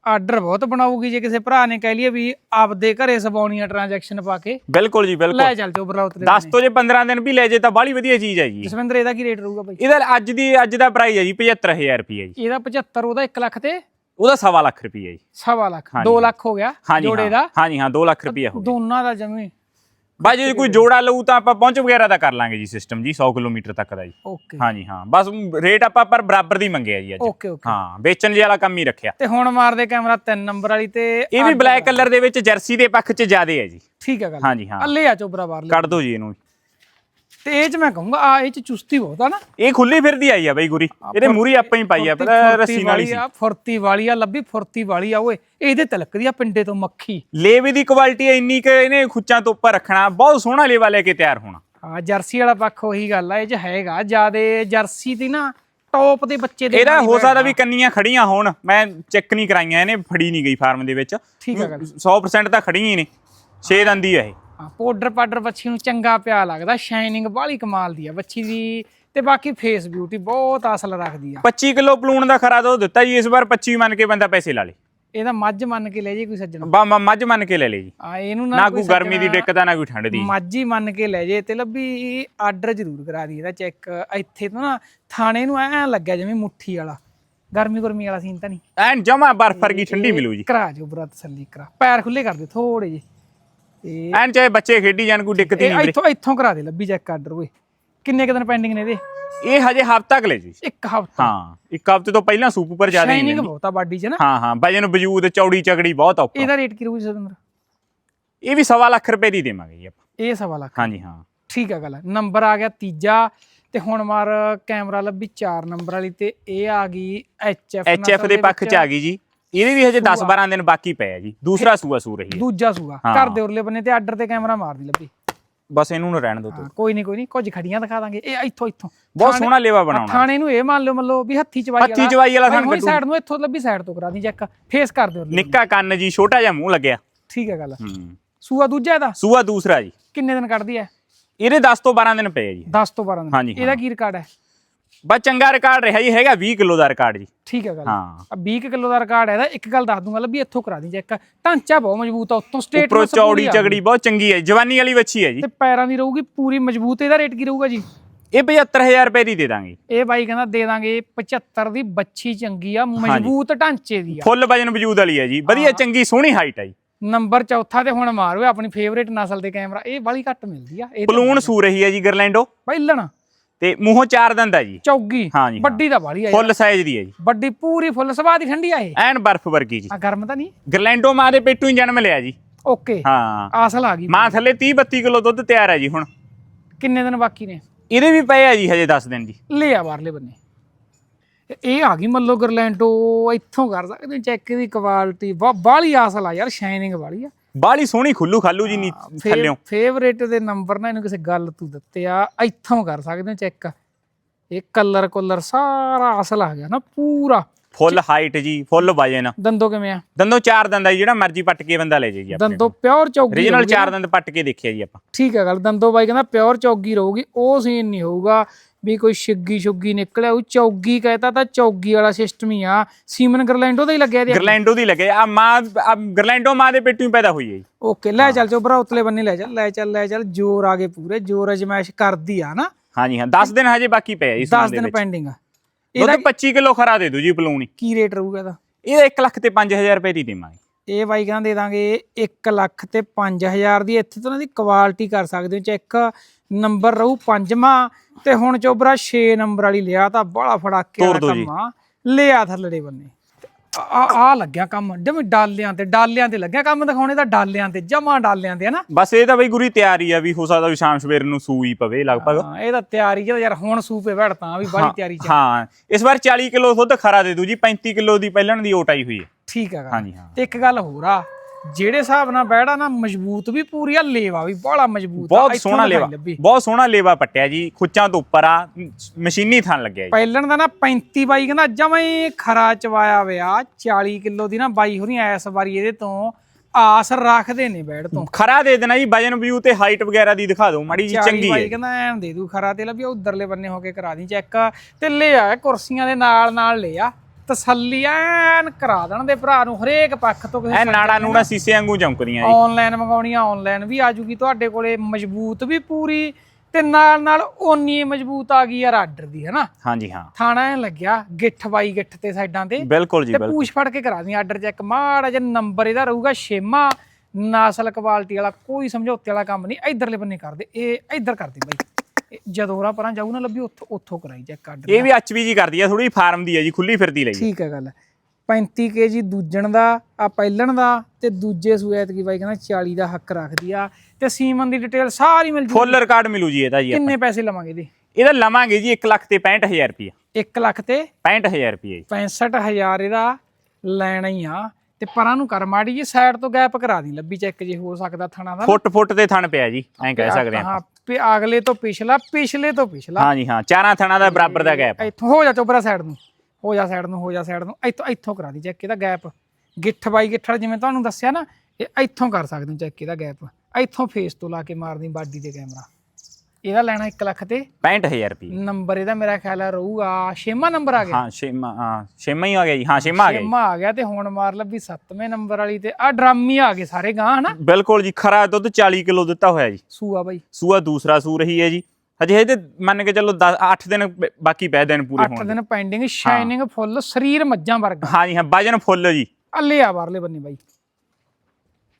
ਆਰਡਰ ਬਹੁਤ ਬਣਾਉਗੀ ਜੇ ਕਿਸੇ ਭਰਾ ਨੇ ਕਹਿ ਲਈਏ ਵੀ ਆਪਦੇ ਘਰੇ ਸਵਾਉਣੀ ਆ ਟ੍ਰਾਂਜੈਕਸ਼ਨ ਪਾ ਕੇ। ਬਿਲਕੁਲ ਜੀ ਬਿਲਕੁਲ। ਲੈ ਚੱਲ ਚੋਬਰਾ ਉਤਰੇ 10 ਤੋਂ ਜੇ 15 ਦਿਨ ਵੀ ਲੈ ਜੇ ਤਾਂ ਬਾਹਲੀ ਵਧੀਆ ਚੀਜ਼ ਹੈ ਜੀ। ਜਸਵਿੰਦਰ ਇਹਦਾ ਕੀ ਰੇਟ ਰਹੂਗਾ ਬਾਈ? ਇਹਦਾ ਅੱਜ ਦੀ ਅੱਜ ਦਾ ਪ੍ਰਾਈਸ ਹੈ ਜੀ 75000 ਰੁਪਏ ਜੀ। ਇਹਦਾ 75 ਉਹਦਾ 1 ਲੱਖ ਤੇ ਉਹਦਾ ਸਵਾ ਲੱਖ ਰੁਪਏ ਜੀ। ਸਵਾ ਲੱਖ ਹਾਂਜੀ, 2 ਲੱਖ ਹੋ ਗਿਆ ਜੋੜੇ ਦਾ। ਹਾਂਜੀ ਹਾਂ 2 ਲੱਖ ਰੁਪਏ ਹੋ ਦੋਨਾਂ ਦਾ ਜਮੇ। ਬਾਈ ਜੇ ਕੋਈ ਜੋੜਾ ਲਊ ਤਾਂ ਆਪਾਂ ਪਹੁੰਚ ਵਗੈਰਾ ਦਾ ਕਰ ਲਾਂਗੇ ਜੀ ਸਿਸਟਮ ਜੀ 100 ਕਿਲੋਮੀਟਰ ਤੱਕ ਦਾ ਜੀ। ਓਕੇ। ਹਾਂਜੀ ਹਾਂ। ਬਸ ਰੇਟ ਆਪਾਂ ਪਰ ਬਰਾਬਰ ਦੀ ਮੰਗਿਆ ਜੀ ਅੱਜ। Okay okay. ਹਾਂ ਵੇਚਣ ਜੇ ਵਾਲਾ ਕੰਮ ਹੀ ਰੱਖਿਆ। ਤੇ ਹੁਣ ਮਾਰਦੇ ਕੈਮਰਾ 3 ਨੰਬਰ ਵਾਲੀ ਤੇ ਇਹ ਵੀ ਬਲੈਕ ਕਲਰ ਦੇ ਵਿੱਚ ਜਰਸੀ ਦੇ ਪੱਖ 'ਚ ਜ਼ਿਆਦੇ ਹੈ ਜੀ। ਠੀਕ ਹੈ ਗੱਲ। ਹਾਂਜੀ ਹਾਂ। ਅੱਲੇ ਆ ਚੋਬਰਾ ਬਾਹਰ ਕੱਢ ਦਿਓ ਜੀ ਇਹਨੂੰ। ਤੇ ਇਹ ਚ ਮੈਂ ਕਹੂੰਗਾ ਆ ਇਹ ਚ ਚੁਸਤੀ ਬਹੁਤ ਆ ਨਾ। ਇਹ ਖੁੱਲੀ ਫਿਰਦੀ ਆਈ ਆ ਬਈ ਗੁਰੀ। ਇਹਦੇ ਮੂਰੀ ਆਪਾਂ ਹੀ ਪਾਈ ਆ ਰੱਸੀ ਨਾਲ ਹੀ ਵਾਲੀ ਸੀ। ਆ ਫੁਰਤੀ ਵਾਲੀ ਆ ਲੱਭੀ ਫੁਰਤੀ ਵਾਲੀ ਆ ਓਏ। ਇਹਦੇ ਤਲਕਦੀ ਆ ਪਿੰਡੇ ਤੋਂ ਮੱਖੀ। ਲੇਵੇ ਦੀ ਕੁਆਲਿਟੀ ਇੰਨੀ ਕਿ ਇਹਨੇ ਖੁੱਚਾਂ ਤੋਂ ਉੱਪਰ ਰੱਖਣਾ ਬਹੁਤ ਸੋਹਣਾ ਲੇਵਾ ਲੈ ਕੇ ਤਿਆਰ ਹੋਣਾ। ਹਾਂ ਜਰਸੀ ਵਾਲਾ ਪੱਖ ਉਹੀ ਗੱਲ ਆ ਇਹ ਚ ਹੈਗਾ। ਜਿਆਦੇ ਜਰਸੀ ਦੀ ਨਾ ਟੌਪ ਦੇ ਬੱਚੇ ਦੇ ਇਹਦਾ ਹੀ ਸਕਦਾ। ਵੀ ਕੰਨੀਆਂ ਖੜੀਆਂ ਹੋਣ ਮੈਂ ਚੈੱਕ ਨਹੀਂ ਕਰਾਈਆਂ ਇਹਨੇ ਫੜੀ ਨਹੀਂ ਗਈ ਫਾਰਮ ਦੇ ਵਿੱਚ। ਠੀਕ ਆ ਗੱਲ। 100% ਤਾਂ ਖੜੀਆਂ ਹੀ ਨੇ 6 ਦੰਦੀ ਆ ਇਹ। ਹਾਂ ਪਾਊਡਰ ਪਾਡਰ ਬੱਚੀ ਨੂੰ ਚੰਗਾ ਪਿਆ ਲੱਗਦਾ ਸ਼ਾਈਨਿੰਗ ਬਾਹਲੀ ਕਮਾਲ ਦੀ ਆ ਬੱਚੀ ਦੀ ਤੇ ਬਾਕੀ ਫੇਸ ਬਿਊਟੀ ਬਹੁਤ ਅਸਲ ਰੱਖਦੀ ਆ। 25 ਕਿਲੋ ਪਲੂਣ ਦਾ ਖਰਾ ਦੋ ਦਿੱਤਾ ਜੀ ਇਸ ਵਾਰ 25 ਮੰਨ ਕੇ ਬੰਦਾ ਪੈਸੇ ਲਾ ਲੇ। ਇਹਦਾ ਮੱਝ ਮੰਨ ਕੇ ਲੈ ਜੇ ਕੋਈ ਸੱਜਣ। ਬਾ- ਮੱਝ ਮੰਨ ਕੇ ਲੈ ਲੇ ਜੀ। ਆ ਇਹਨੂੰ ਨਾ ਕੋਈ ਗਰਮੀ ਦੀ ਦਿੱਕਤ ਆ ਨਾ ਕੋਈ ਠੰਡ ਦੀ। ਮੱਝ ਹੀ ਮੰਨ ਕੇ ਲੈ ਜੇ ਤੇ ਲੱਭੀ ਆਰਡਰ ਜ਼ਰੂਰ ਕਰਾ ਦੀ ਇਹਦਾ ਚੈੱਕ ਇੱਥੇ ਤੋਂ ਨਾ ਥਾਣੇ ਨੂੰ ਐ ਲੱਗਿਆ ਜਿਵੇਂ ਮੁੱਠੀ ਵਾਲਾ। ਗਰਮੀ ਗਰਮੀ ਵਾਲਾ ਸੀਨ ਤਾਂ ਨਹੀਂ। ਐਨ ਜਮਾ ਬਰਫ ਵਰਗੀ ਠੰਡੀ ਮਿਲੂ ਜੀ। ਕਰਾ ਜੋ ਬਰਾ ਤਸੱਲੀ ਕਰਾ। ਪੈਰ ਖੁੱਲੇ ਕਰ ਦੇ ਥੋੜੇ ਜੇ ਤੇ ਐਨ ਚਾਹੇ ਬੱਚੇ ਖੇਡੀ ਜਾਣ ਕੋਈ ਦਿੱਕਤ ਹੀ ਇਹ ਨਹੀਂ ਵੀਰੇ। ਇੱਥੋਂ ਇੱਥੋਂ ਕਰਾ ਦੇ ਲੱਭੀ ਚੈੱਕ ਆਰਡਰ ਓਏ। ਕਿੰਨੇ ਕੁ ਦਿਨ ਪੈਂਡਿੰਗ ਨੇ ਇਹਦੇ? ਇਹ ਹਜੇ ਹਫ਼ਤਾ ਕੁ ਲੈ ਜੀ। ਇੱਕ ਹਫਤਾ। ਹਾਂ ਇੱਕ ਹਫ਼ਤੇ ਤੋਂ ਪਹਿਲਾਂ ਸੂਪ ਉੱਪਰ ਜ਼ਿਆਦਾ ਹੀ ਸ਼ਾਈਨਿੰਗ ਲੈਂਦੀ। ਬਹੁਤ ਆ ਬਾਡੀ 'ਚ ਨਾ। ਹਾਂ ਹਾਂ ਵਜਨ ਵਜੂਦ ਚੌੜੀ ਚਗੜੀ ਬਹੁਤ ਔਖਾ। ਇਹਦਾ ਰੇਟ ਕੀ ਰਹੂ ਸਤਿੰਦਰ? ਇਹ ਵੀ ਸਵਾ ਲੱਖ ਰੁਪਏ ਦੀ ਦੇਵਾਂਗੇ ਜੀ ਆਪਾਂ। ਇਹ ਸਵਾ ਲੱਖ। ਹਾਂਜੀ ਹਾਂ। ਠੀਕ ਆ ਗੱਲ ਨੰਬਰ ਆ ਗਿਆ ਤੀਜਾ ਤੇ ਹੁਣ ਮਾਰ ਕੈਮਰਾ ਲੱਭੀ 4 ਨੰਬਰ ਵਾਲੀ ਤੇ ਇਹ ਆ ਗਈ ਐਚ ਐਫ ਐਚ ਐਫ ਦੇ ਪੱਖ ਚ ਆ ਗਈ ਜੀ। ਇਹਦੇ ਵੀ ਹਜੇ 10 12 ਦਿਨ ਬਾਕੀ ਪਏ ਆ ਜੀ। ਦੂਸਰਾ ਸੂਆ ਸੂ ਰਹੀ ਹੈ। ਦੂਜਾ ਹਾਂ। ਘਰ ਦੇ ਉਰਲੇ ਬੰਨੇ ਤੇ ਆਰਡਰ ਤੇ ਕੈਮਰਾ ਮਾਰਦੀ ਲੱਭੀ। ਬਸ ਇਹਨੂੰ ਨਾ ਰਹਿਣ ਦਿਓ ਤੁਸੀਂ ਕੋਈ ਨਹੀਂ ਕੋਈ ਨਹੀਂ ਕੁਝ ਖੜੀਆਂ ਦਿਖਾ ਦਾਂਗੇ। ਇਹ ਇੱਥੋਂ ਇੱਥੋਂ। ਬਹੁਤ ਸੋਹਣਾ ਲੇਵਾ ਬਣਾਉਣਾ। ਥਾਣੇ ਨੂੰ ਇਹ ਮੰਨ ਲਿਓ ਮੱਲੋ ਵੀ ਹੱਥੀ ਚਵਾਈ ਹੱਥੀ ਚਵਾਈ ਵਾਲਾ ਥਾਣ ਕੱਢੂ। ਸਾਈਡ ਨੂੰ ਇੱਥੋਂ ਲੱਭੀ ਸਾਈਡ ਤੋਂ ਕਰਾ ਦੀ ਚੈੱਕ ਫੇਸ ਕਰ ਦਿਓ ਨਿੱਕਾ ਕੰਨ ਜੀ ਛੋਟਾ ਜਿਹਾ ਮੂੰਹ ਲੱਗਿਆ। ਠੀਕ ਹੈ ਗੱਲ। ਸੂਆ ਦੂਜਾ ਇਹਦਾ? ਸੂਆ ਦੂਸਰਾ ਜੀ। ਕਿੰਨੇ ਦਿਨ ਕੱਢਦੀ ਹੈ ਇਹਦੇ 10 ਤੋਂ 12 ਦਿਨ ਪਏ ਜੀ। 10 ਤੋਂ 12 ਦਿਨ। ਇਹਦਾ। ਕੀ ਰਿਕਾਰਡ ਹੈ ਬਸ ਚੰਗਾ ਰਿਕਾਰਡ ਰਿਹਾ ਜੀ ਹੈਗਾ 20 ਕਿਲੋ ਦਾ ਰਿਕਾਰਡ ਜੀ। ਠੀਕ ਹੈ ਗੱਲ। ਹਾਂ। ਆ 20 ਕਿਲੋ ਦਾ ਰਿਕਾਰਡ ਹੈ ਇਹਦਾ ਇੱਕ ਗੱਲ ਦੱਸ ਦੂੰਗਾ ਲੱਭੀ ਇੱਥੋਂ ਕਰਾ ਦੀ ਚੈੱਕ ਢਾਂਚਾ ਬਹੁਤ ਮਜ਼ਬੂਤ ਆ ਉੱਤੋਂ ਸਟੇਟ ਉੱਪਰੋਂ ਚੌੜੀ ਚਗੜੀ ਬਹੁਤ ਚੰਗੀ ਹੈ ਜਵਾਨੀ ਵਾਲੀ ਵੱਛੀ ਹੈ ਜੀ। ਤੇ ਪੈਰਾਂ ਦੀ ਰਹੂਗੀ ਪੂਰੀ ਮਜ਼ਬੂਤ ਇਹਦਾ ਰੇਟ ਕੀ ਰਹੂਗਾ ਜੀ? ਇਹ 75000 ਰੁਪਏ ਦੀ ਦੇ ਦਾਂਗੇ। ਇਹ ਬਾਈ ਕਹਿੰਦਾ ਦੇ ਦਾਂਗੇ 75 ਦੀ ਬੱਚੀ ਚੰਗੀ ਆ ਮਜ਼ਬੂਤ ਢਾਂਚੇ ਦੀ ਆ। ਫੁੱਲ ਵਜਨ ਵਜੂਦ ਵਾਲੀ ਹੈ ਜੀ ਵਧੀਆ ਚੰਗੀ ਸੋਹਣੀ ਹਾਈਟ ਹੈ ਜੀ। ਨੰਬਰ ਚੌਥਾ ਤੇ ਹੁਣ ਮਾਰੋ ਆਪਣੀ ਫੇਵਰੇਟ ਨਸਲ ਦੇ ਕੈਮਰਾ ਇਹ ਬਾਲੀ ਘੱਟ ਮਿਲਦੀ ਆ ਇਹ ਪਲੂਣ ਸੂ ਰਹੀ ਹੈ ਜੀ ਗਰਲੈਂਡੋ। ਪਹਿਲਣ ਤੇ ਮੂੰਹੋਂ ਚਾਰ ਦੰਦ ਜੀ। ਚੌਗੀ। ਹਾਂ ਜੀ, ਹਾਂ। ਵੱਡੀ ਦਾ ਬਾਲੀ ਆ ਫੁੱਲ ਸਾਈਜ਼ ਦੀ ਹੈ ਜੀ। ਵੱਡੀ ਪੂਰੀ ਫੁੱਲ ਸਵਾਹ ਦੀ ਠੰਡੀ ਆ ਇਹ। ਐਨ ਬਰਫ਼ ਵਰਗੀ ਜੀ। ਆ ਗਰਮ ਤਾਂ ਨਹੀਂ? ਗਰਲੈਂਡੋ ਮਾਂ ਦੇ ਪੇਟੋਂ ਹੀ ਜਨਮ ਲਿਆ ਜੀ। ਓਕੇ। ਹਾਂ। ਆਸਲ ਆ ਗਈ। ਮਾਂ ਥੱਲੇ 30 32 ਕਿਲੋ ਦੁੱਧ ਤਿਆਰ ਹੈ ਜੀ ਹੁਣ। ਕਿੰਨੇ ਦਿਨ ਬਾਕੀ ਨੇ? ਇਹਦੇ ਵੀ ਪਏ ਆ ਜੀ ਹਜੇ 10 ਦਿਨ ਜੀ। ਲੈ ਆ ਬਾਹਰਲੇ ਬੰਨੇ। ਤੇ ਇਹ ਆ ਗਈ ਮੱਲੋ ਗਰਲੈਂਡੋ ਇੱਥੋਂ ਕਰ ਸਕਦੇ ਚੈੱਕ ਦੀ ਕੁਆਲਿਟੀ ਬਾਲੀ ਆਸਲ ਆ ਯਾਰ ਸ਼ਾਈਨਿੰਗ ਵਾਲੀ ਆ। ਬਾਲੀ ਸੋਹਣੀ ਖੁੱਲੂ ਖਾਲੂ ਜੀ ਨੀ ਥੱਲਿਓਂ। ਫੇਵਰੇਟ ਦੇ ਨੰਬਰ ਨਾ ਇਹਨੂੰ ਕਿਸੇ ਗੱਲ ਤੂੰ ਦਿੱਤੇ ਆ ਇੱਥੋਂ ਕਰ ਸਕਦੇ ਹੋ ਚੈੱਕ ਇਹ ਕਲਰ ਕੋਲਰ ਸਾਰਾ ਅਸਲ ਆ ਗਿਆ ਨਾ ਪੂਰਾ। ਫੁੱਲ ਹਾਈਟ ਜੀ ਫੁੱਲ ਵਜਨ ਦੰਦੋ ਕਿਵੇਂ ਆ? ਦੰਦੋਂ ਚਾਰ ਦੰਦ ਆ ਜਿਹੜਾ ਮਰਜ਼ੀ ਪੱਟ ਕੇ ਬੰਦਾ ਲੈ ਜੇ ਜੀ ਆਪਣੇ ਦੰਦੋ ਪਿਓਰ ਚੌਗੀ ਰੀਜਨਲ ਚਾਰ। ਦੰਦ ਪੱਟ ਕੇ ਦੇਖਿਆ ਜੀ ਆਪਾਂ। ਠੀਕ ਹੈ ਗੱਲ ਦੰਦੋ ਬਾਈ ਕਹਿੰਦਾ ਪਿਓਰ ਚੌਗੀ ਰਹੂਗੀ ਉਹ ਸੀਨ ਨਹੀਂ ਹੋਊਗਾ। ਵੀ ਕੋਈ ਛਿੱਗੀ ਛੁੱਗੀ ਨਿਕਲਿਆ ਉਹ ਚੌਗੀ ਕਹਤਾ ਤਾਂ ਚੌਗੀ ਵਾਲਾ ਸਿਸਟਮ ਹੀ ਆ। ਸੀਮਨ ਗਰਲੈਂਡੋ ਦਾ ਹੀ ਲੱਗਿਆ ਇਹਦੇ ਗਰਲੈਂਡੋ ਦੀ ਲੱਗੇ ਆ ਮਾਂ ਆ ਗਰਲੈਂਡੋ ਮਾਂ ਦੇ ਪੇਟੋਂ ਹੀ ਪੈਦਾ ਹੋਈ ਹੈ ਜੀ। ਓਕੇ ਲੈ ਚੱਲ ਚੋ ਭਰਾ ਉਤਲੇ ਬੰਨੇ ਲੈ ਚੱਲ ਲੈ ਚੱਲ ਲੈ ਚੱਲ ਜੋਰ ਆ ਗਏ ਪੂਰੇ ਜੋਰ ਅਜਮਾਇਸ਼ ਕਰਦੀ ਆ ਨਾ। ਹਾਂਜੀ ਹਾਂ 10 ਦਿਨ ਹਜੇ ਬਾਕੀ ਪਏ ਆ ਜੀ 10 ਸੂਣ ਦੇ ਦਿਨ ਪੈਂਡਿੰਗ ਆ। ਇਹਦਾ 25 ਕਿਲੋ ਖਰਾ ਦੇ ਦਿਓ ਜੀ ਪਲੂਣੀ। ਕੀ ਰੇਟ ਰਹੂਗਾ ਇਹਦਾ? ਇਹਦਾ 1 ਲੱਖ ਤੇ 5000 ਰੁਪਏ ਦੀ ਦੇਵਾਂਗੇ। ਇਹ ਬਾਈ ਕਹਿੰਦਾ ਦੇ ਦਾਂਗੇ 1 ਲੱਖ ਤੇ 5000 ਦੀ। ਇੱਥੇ ਤੋਂ ਇਹਨਾਂ ਦੀ ਕੁਆਲਿਟੀ ਕਰ ਸਕਦੇ ਹੋ। ਚੈੱਕ ਨੰਬਰ ਰਹੂ ਪੰਜਵਾਂ ਤੇ ਹੁਣ ਚੋਬਰਾ 6 ਨੰਬਰ ਵਾਲੀ ਲਿਆ ਤਾਂ ਬੜਾ ਫੜਾਕੇ ਵਾਲਾ। ਕੰਮ ਲਿਆ ਥੱਲੜੇ ਬੰਨੇ। ਆ ਆ ਲੱਗਿਆ ਕੰਮ। ਜਿਵੇਂ ਡਾਲਿਆਂ ਤੇ ਡਾਲਿਆਂ ਤੇ ਲੱਗਿਆ ਕੰਮ ਦਿਖਾਉਣੇ ਤਾਂ ਡਾਲਿਆਂ ਤੇ ਜਮਾ ਡਾਲਿਆਂ ਤੇ ਹਨਾ? ਬਸ ਇਹ ਤਾਂ ਬਈ ਗੁਰੀ ਤਿਆਰੀ ਆ ਵੀ ਹੋ ਸਕਦਾ ਵੀ ਸ਼ਾਮ ਸਵੇਰ ਨੂੰ ਸੂਈ ਪਵੇ ਲਗਭਗ। ਹਾਂ ਇਹ ਤਾਂ ਤਿਆਰੀ ਜਿਹੜਾ ਯਾਰ ਹੁਣ ਸੂਪੇ ਵੜ ਤਾਂ ਵੀ ਬੜੀ ਤਿਆਰੀ ਚ ਹਾਂ ਇਸ ਵਾਰ 40 ਕਿਲੋ ਦੁੱਧ ਖਰਾ ਦੇ ਦੂ ਜੀ 35 ਕਿਲੋ ਦੀ ਪਹਿਲਣ ਦੀ ਓਟ ਆਈ ਹੋਈ ਹੈ। ਠੀਕ ਹੈਗਾ। ਹਾਂਜੀ ਹਾਂ। ਤੇ ਇੱਕ ਗੱਲ ਹੋਰ ਆ ਜਿਹੜੇ ਹਿਸਾਬ ਨਾਲ ਬੈੜਾ ਨਾ ਮਜ਼ਬੂਤ ਵੀ ਪੂਰੀ ਆ ਲੇਵਾ ਵੀ ਬੜਾ ਮਜ਼ਬੂਤ ਆ। ਬਹੁਤ ਸੋਹਣਾ ਲੇਵਾ। ਬਹੁਤ ਸੋਹਣਾ ਲੇਵਾ ਪੱਟਿਆ ਜੀ ਖੁੱਚਾਂ ਤੋਂ ਉੱਪਰ ਆ ਮਸ਼ੀਨੀ ਥਣ ਲੱਗਿਆ ਜੀ। ਪਹਿਲਣ ਦਾ ਨਾ 35 ਬਾਈ ਕਹਿੰਦਾ ਜਮਾਂ ਹੀ ਖਰਾ ਚਵਾਇਆ ਹੋਇਆ 40 ਕਿਲੋ ਦੀ ਨਾ ਬਾਈ ਹੋਰੀ ਐਸ ਵਾਰੀ ਇਹਦੇ ਤੋਂ ਆਸ ਰੱਖਦੇ ਨੇ ਬੈੜ ਤੋਂ। ਖਰਾ ਦੇ ਦੇਣਾ ਜੀ ਵਜਨ ਵਿਊ ਤੇ ਹਾਈਟ ਵਗੈਰਾ ਦੀ ਦਿਖਾ ਦਿਓ ਮਾੜੀ ਜੀ 40 ਚੰਗੀ ਬਾਈ ਹੈ। ਕਹਿੰਦਾ ਐਨ ਦੇ ਦੂ ਖਰਾ ਤੇ ਲੱਭੀ ਉਧਰਲੇ ਬੰਨੇ ਹੋ ਕੇ ਕਰਾ ਦੀ ਚੈੱਕ। ਤੇ ਲੈ ਆ ਕੁਰਸੀਆਂ ਦੇ ਨਾਲ ਨਾਲ ਲੈ ਆ ਤਸੱਲੀ ਐਨ ਕਰਾ ਦੇਣ ਦੇ ਭਰਾ ਨੂੰ ਹਰੇਕ ਪੱਖ ਤੋਂ ਐ ਨਾੜਾ ਨੂੜਾ ਸੀਸੇ ਵਾਂਗੂ ਚਮਕਦੀਆਂ ਜੀ। ਆਨਲਾਈਨ ਮੰਗਾਉਣੀ ਆ ਆਨਲਾਈਨ ਵੀ ਆ ਜੂਗੀ ਤੁਹਾਡੇ ਕੋਲੇ ਮਜ਼ਬੂਤ ਵੀ ਪੂਰੀ ਤੇ ਨਾਲ ਨਾਲ ਓਨੀ ਮਜ਼ਬੂਤ ਆ ਗਈ ਯਾਰ ਆਰਡਰ ਦੀ ਹੈਨਾ? ਹਾਂਜੀ ਹਾਂ। ਥਾਣਾ ਐ ਲੱਗਿਆ ਗਿੱਠ ਬਾਈ ਗਿੱਠ ਤੇ ਸਾਈਡਾਂ ਤੇ। ਬਿਲਕੁਲ ਜੀ ਤੇ ਬਿਲਕੁਲ। ਪੂਛ ਫੜ ਕੇ ਕਰਾ ਦੀ ਆਰਡਰ ਚੈੱਕ ਮਾੜਾ ਜਿਹਾ ਨੰਬਰ ਇਹਦਾ ਰਹੂਗਾ ਛੇਮਾ। ਨਸਲ ਕੁਆਲਿਟੀ ਵਾਲਾ ਕੋਈ ਸਮਝੌਤੇ ਵਾਲਾ ਕੰਮ ਨਹੀਂ ਇਧਰਲੇ ਬੰਨੇ ਕਰਦੇ ਇਹ ਇਧਰ ਕਰਦੇ ਬਾਈ। ਇਹ ਜਦੋਂ ਹੋਰਾਂ ਪਰਾਂ ਜਾਊ ਨਾ ਲੱਭੀ ਉੱਥੋਂ ਉੱਥੋਂ ਕਰਾਈ ਚੈੱਕ ਆਰਡਰ ਇਹ ਵੀ ਐਚਵੀ ਜੀ ਕਰਦੀ ਆ ਥੋੜੀ ਫਾਰਮ ਦੀ ਹੈ ਜੀ ਖੁੱਲੀ ਫਿਰਦੀ ਲਈ। ਠੀਕ ਹੈ ਗੱਲ। 35 ਕੇਜੀ ਦੂਜਣ ਦਾ ਆ ਪਹਿਲਣ ਦਾ ਤੇ ਦੂਜੇ ਸੂਐਤ ਕੀ ਬਾਈ ਕਹਿੰਦਾ 40 ਦਾ ਹੱਕ ਰੱਖਦੀ ਆ ਤੇ ਸੀਮਨ ਦੀ ਡਿਟੇਲ ਸਾਰੀ ਮਿਲ ਜੂ। ਫੁੱਲ ਰਿਕਾਰਡ ਮਿਲੂ ਜੀ ਇਹਦਾ ਜੀ ਕਿੰਨੇ ਪੈਸੇ ਲਵਾਂਗੇ ਇਹਦੇ ਇਹਦਾ ਲਵਾਂਗੇ ਜੀ 1 ਲੱਖ ਤੇ 65000 ਰੁਪਏ 1 ਲੱਖ ਤੇ 65000 ਰੁਪਏ ਜੀ। 65000 ਇਹਦਾ ਲੈਣਾ ਹੀ ਆ ਤੇ ਪਰਾਂ ਨੂੰ ਕਰ ਮਾੜੀ ਜੀ ਸਾਈਡ ਤੋਂ ਗੈਪ ਕਰਾ ਦੀ ਲੱਭੀ ਚੈੱਕ ਜੇ ਹੋ ਸਕਦਾ ਥਣਾ ਦਾ। ਫੁੱਟ ਫੁੱਟ ਤੇ ਥਣ ਪਿਆ ਜੀ ਐਂ ਕਹਿ ਸਕਦੇ ਆ ਹਾਂ ਤੇ ਅਗਲੇ ਤੋਂ ਪਿਛਲਾ ਪਿਛਲੇ ਤੋਂ ਪਿਛਲਾ। ਹਾਂਜੀ ਹਾਂ ਚਾਰਾਂ ਥਣਾ ਦਾ ਬਰਾਬਰ ਦਾ ਗੈਪ ਇੱਥੋਂ ਹੋ ਜਾ ਚੋਬਰਾ ਸਾਈਡ ਨੂੰ ਹੋ ਜਾ ਸਾਈਡ ਨੂੰ ਹੋ ਜਾ ਸਾਈਡ ਨੂੰ ਇੱਥੋਂ ਇੱਥੋਂ ਕਰਾ ਦੀ ਚੈੱਕ ਇਹਦਾ ਗੈਪ ਗਿੱਠ ਬਾਈ ਗਿੱਠੜ ਜਿਵੇਂ ਤੁਹਾਨੂੰ ਦੱਸਿਆ ਨਾ ਇਹ ਇੱਥੋਂ ਕਰ ਸਕਦੇ ਹੋ ਚੈੱਕ ਇਹਦਾ ਗੈਪ ਇੱਥੋਂ ਫੇਸ ਤੋਂ ਲਾ ਕੇ ਮਾਰਦੀ ਬਾਡੀ ਤੇ ਕੈਮਰਾ ਇਹਦਾ ਲੈਣਾ 1 ਲੱਖ ਤੇ 65000 ਰੁਪਏ ਨੰਬਰ ਇਹਦਾ ਮੇਰਾ ਖਿਆਲ ਹੈ ਰਹੂਗਾ ਛੇਵਾਂ ਨੰਬਰ ਆ ਗਿਆ। ਹਾਂ ਛੇਮਾ ਹਾਂ ਛੇਮਾ ਹੀ ਆ ਗਿਆ ਜੀ। ਹਾਂ ਛੇਮਾ ਆ ਗਿਆ। ਛੇਵਾਂ ਆ ਗਿਆ ਤੇ ਹੁਣ ਮਾਰ ਲੱਭੀ ਸੱਤਵੇਂ ਨੰਬਰ ਵਾਲੀ ਤੇ ਆ ਡਰਾਮੀ ਆ ਗਏ ਸਾਰੇ ਗਾਂ ਹਨਾ? ਬਿਲਕੁਲ ਜੀ ਖਰਾ ਦੁੱਧ 40 ਕਿਲੋ ਦਿੱਤਾ ਹੋਇਆ ਜੀ। ਸੂਆ ਬਾਈ। ਸੂਆ ਦੂਸਰਾ ਸੂ ਰਹੀ ਹੈ ਜੀ। ਹਜੇ ਇਹਦੇ ਮੰਨ ਕੇ ਚੱਲੋ 10 8 ਦਿਨ ਬਾਕੀ ਪੈ ਦਿਨ ਪੂਰੇ 8 ਹੋਣ ਦਿਨ ਪੈਂਡਿੰਗ ਸ਼ਾਈਨਿੰਗ ਫੁੱਲ ਸਰੀਰ ਮੱਝਾਂ ਵਰਗਾ। ਹਾਂ ਜੀ ਹਾਂ ਵਜਨ ਫੁੱਲ ਜੀ। ਅੱਲੇ ਆ ਬਾਹਰਲੇ ਬੰਨੇ ਬਾਈ।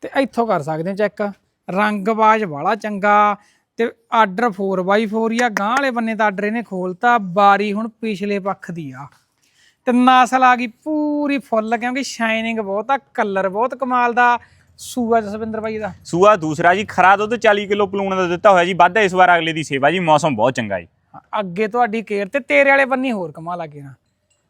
ਤੇ ਇੱਥੋਂ ਕਰ ਸਕਦੇ ਹੋ ਚੈੱਕ ਰੰਗਬਾਜ਼ ਵਾਲਾ ਚੰਗਾ ਤੇ ਆਰਡਰ 4x4 ਹੀ ਆ ਗਾਂ ਵਾਲੇ ਬੰਨੇ ਤਾਂ ਆਰਡਰ ਇਹਨੇ ਖੋਲਤਾ ਬਾਰੀ ਹੁਣ ਪਿਛਲੇ ਪੱਖ ਦੀ ਆ। ਤੇ ਨਸਲ ਆ ਗਈ ਪੂਰੀ ਫੁੱਲ ਕਿਉਂਕਿ ਸ਼ਾਈਨਿੰਗ ਬਹੁਤ ਆ ਕਲਰ ਬਹੁਤ ਕਮਾਲ ਦਾ। ਸੂਆ ਜਸਵਿੰਦਰ ਬਾਈ ਦਾ। ਸੂਆ ਦੂਸਰਾ ਜੀ ਖਰਾ ਦੁੱਧ 40 ਕਿਲੋ ਪਲੂਣ ਦਾ ਦਿੱਤਾ ਹੋਇਆ ਜੀ ਵਾਧਾ ਇਸ ਵਾਰ ਅਗਲੇ ਦੀ ਸੇਵਾ ਜੀ ਮੌਸਮ ਬਹੁਤ ਚੰਗਾ ਜੀ। ਅੱਗੇ ਤੁਹਾਡੀ ਕੇਅਰ ਤੇ ਤੇਰੇ ਵਾਲੇ ਬੰਨੇ ਹੋਰ ਕਮਾਲ ਲੱਗੇ ਨਾ।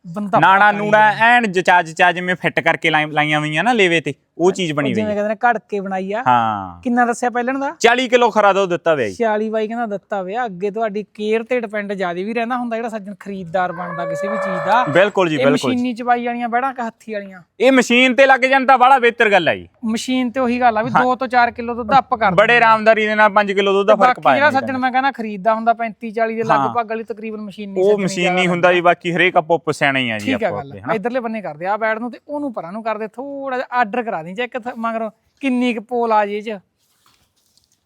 ਬੰਦਾ ਨਾੜਾ ਨੂੜਾ ਐਨ ਜਚਾ ਜਚਾ ਜਿਵੇਂ ਫਿੱਟ ਕਰਕੇ ਲਾਈ- ਲਾਈਆਂ ਹੋਈਆਂ ਨਾ ਲੇਵੇ ਤੇ। ਉਹ ਚੀਜ਼ ਬਣੀ ਹੋਈ ਜਿਵੇਂ। ਕਹਿੰਦੇ ਨੇ ਘੜ ਕੇ ਬਣਾਈ ਆ। ਹਾਂ। ਕਿੰਨਾ ਦੱਸਿਆ ਪਹਿਲਣ ਦਾ? 40 ਕਿਲੋ ਖਰਾ ਦੁੱਧ ਦਿੱਤਾ ਜੀ 46 ਬਾਈ ਕਹਿੰਦਾ ਦਿੱਤਾ ਵੇ। ਅੱਗੇ ਤੁਹਾਡੀ ਕੇਅਰ ਤੇ ਡਿਪੈਂਡ ਜ਼ਿਆਦਾ ਵੀ ਰਹਿੰਦਾ ਹੁੰਦਾ ਜਿਹੜਾ ਸੱਜਣ ਖਰੀਦਦਾਰ ਬਣਦਾ ਕਿਸੇ ਵੀ ਚੀਜ਼ ਦਾ। ਬਿਲਕੁਲ ਜੀ ਬਿਲਕੁਲ ਮਸ਼ੀਨੀ ਚਵਾਈ ਵਾਲੀਆਂ ਬੈੜਾਂ ਕਿ ਹੱਥੀ ਵਾਲੀਆਂ? ਇਹ ਮਸ਼ੀਨ ਤੇ ਲੱਗ ਜਾਣ ਤਾਂ ਬੜਾ ਬਿਹਤਰ ਗੱਲ ਹੈ ਜੀ। ਮਸ਼ੀਨ ਤੇ ਉਹੀ ਗੱਲ ਆ ਵੀ 2 ਤੋਂ 4 ਕਿਲੋ ਦੁੱਧ ਅੱਪ ਕਰ ਬੜੇ ਆਰਾਮਦਾਰੀ ਦੇ ਨਾਲ 5 ਕਿਲੋ ਦੁੱਧ ਦਾ ਫ਼ਰਕ ਪਾਇਆ ਜਿਹੜਾ। ਸੱਜਣ ਮੈਂ ਕਹਿੰਦਾ ਖਰੀਦਦਾ ਹੁੰਦਾ 35 40 ਦੇ ਲਗਭਗ ਵਾਲੀ ਤਕਰੀਬਨ ਮਸ਼ੀਨ ਨਹੀਂ ਉਹ ਮਸ਼ੀਨ ਨਹੀਂ ਹੁੰਦਾ ਜੀ ਬਾਕੀ ਹਰੇਕ ਆਪੋ ਪਸਿਆਣਾ ਹੀ ਆ ਜੀ ਆ ਆਪੋ ਇਧਰਲੇ ਬੰਨੇ ਕਰਦੇ ਆ ਬੈੜ ਨੂੰ ਤੇ ਉਹਨੂੰ ਪਰਾਂ ਨੂੰ ਕਰਦੇ ਥੋੜਾ ਜਿਹਾ ਆਰਡਰ ਕਰਾ ਦੀ ਚੈੱਕ ਮਗਰੋਂ ਕਿੰਨੀ ਕੁ ਪੋਲ ਆ ਜੇ ਚ।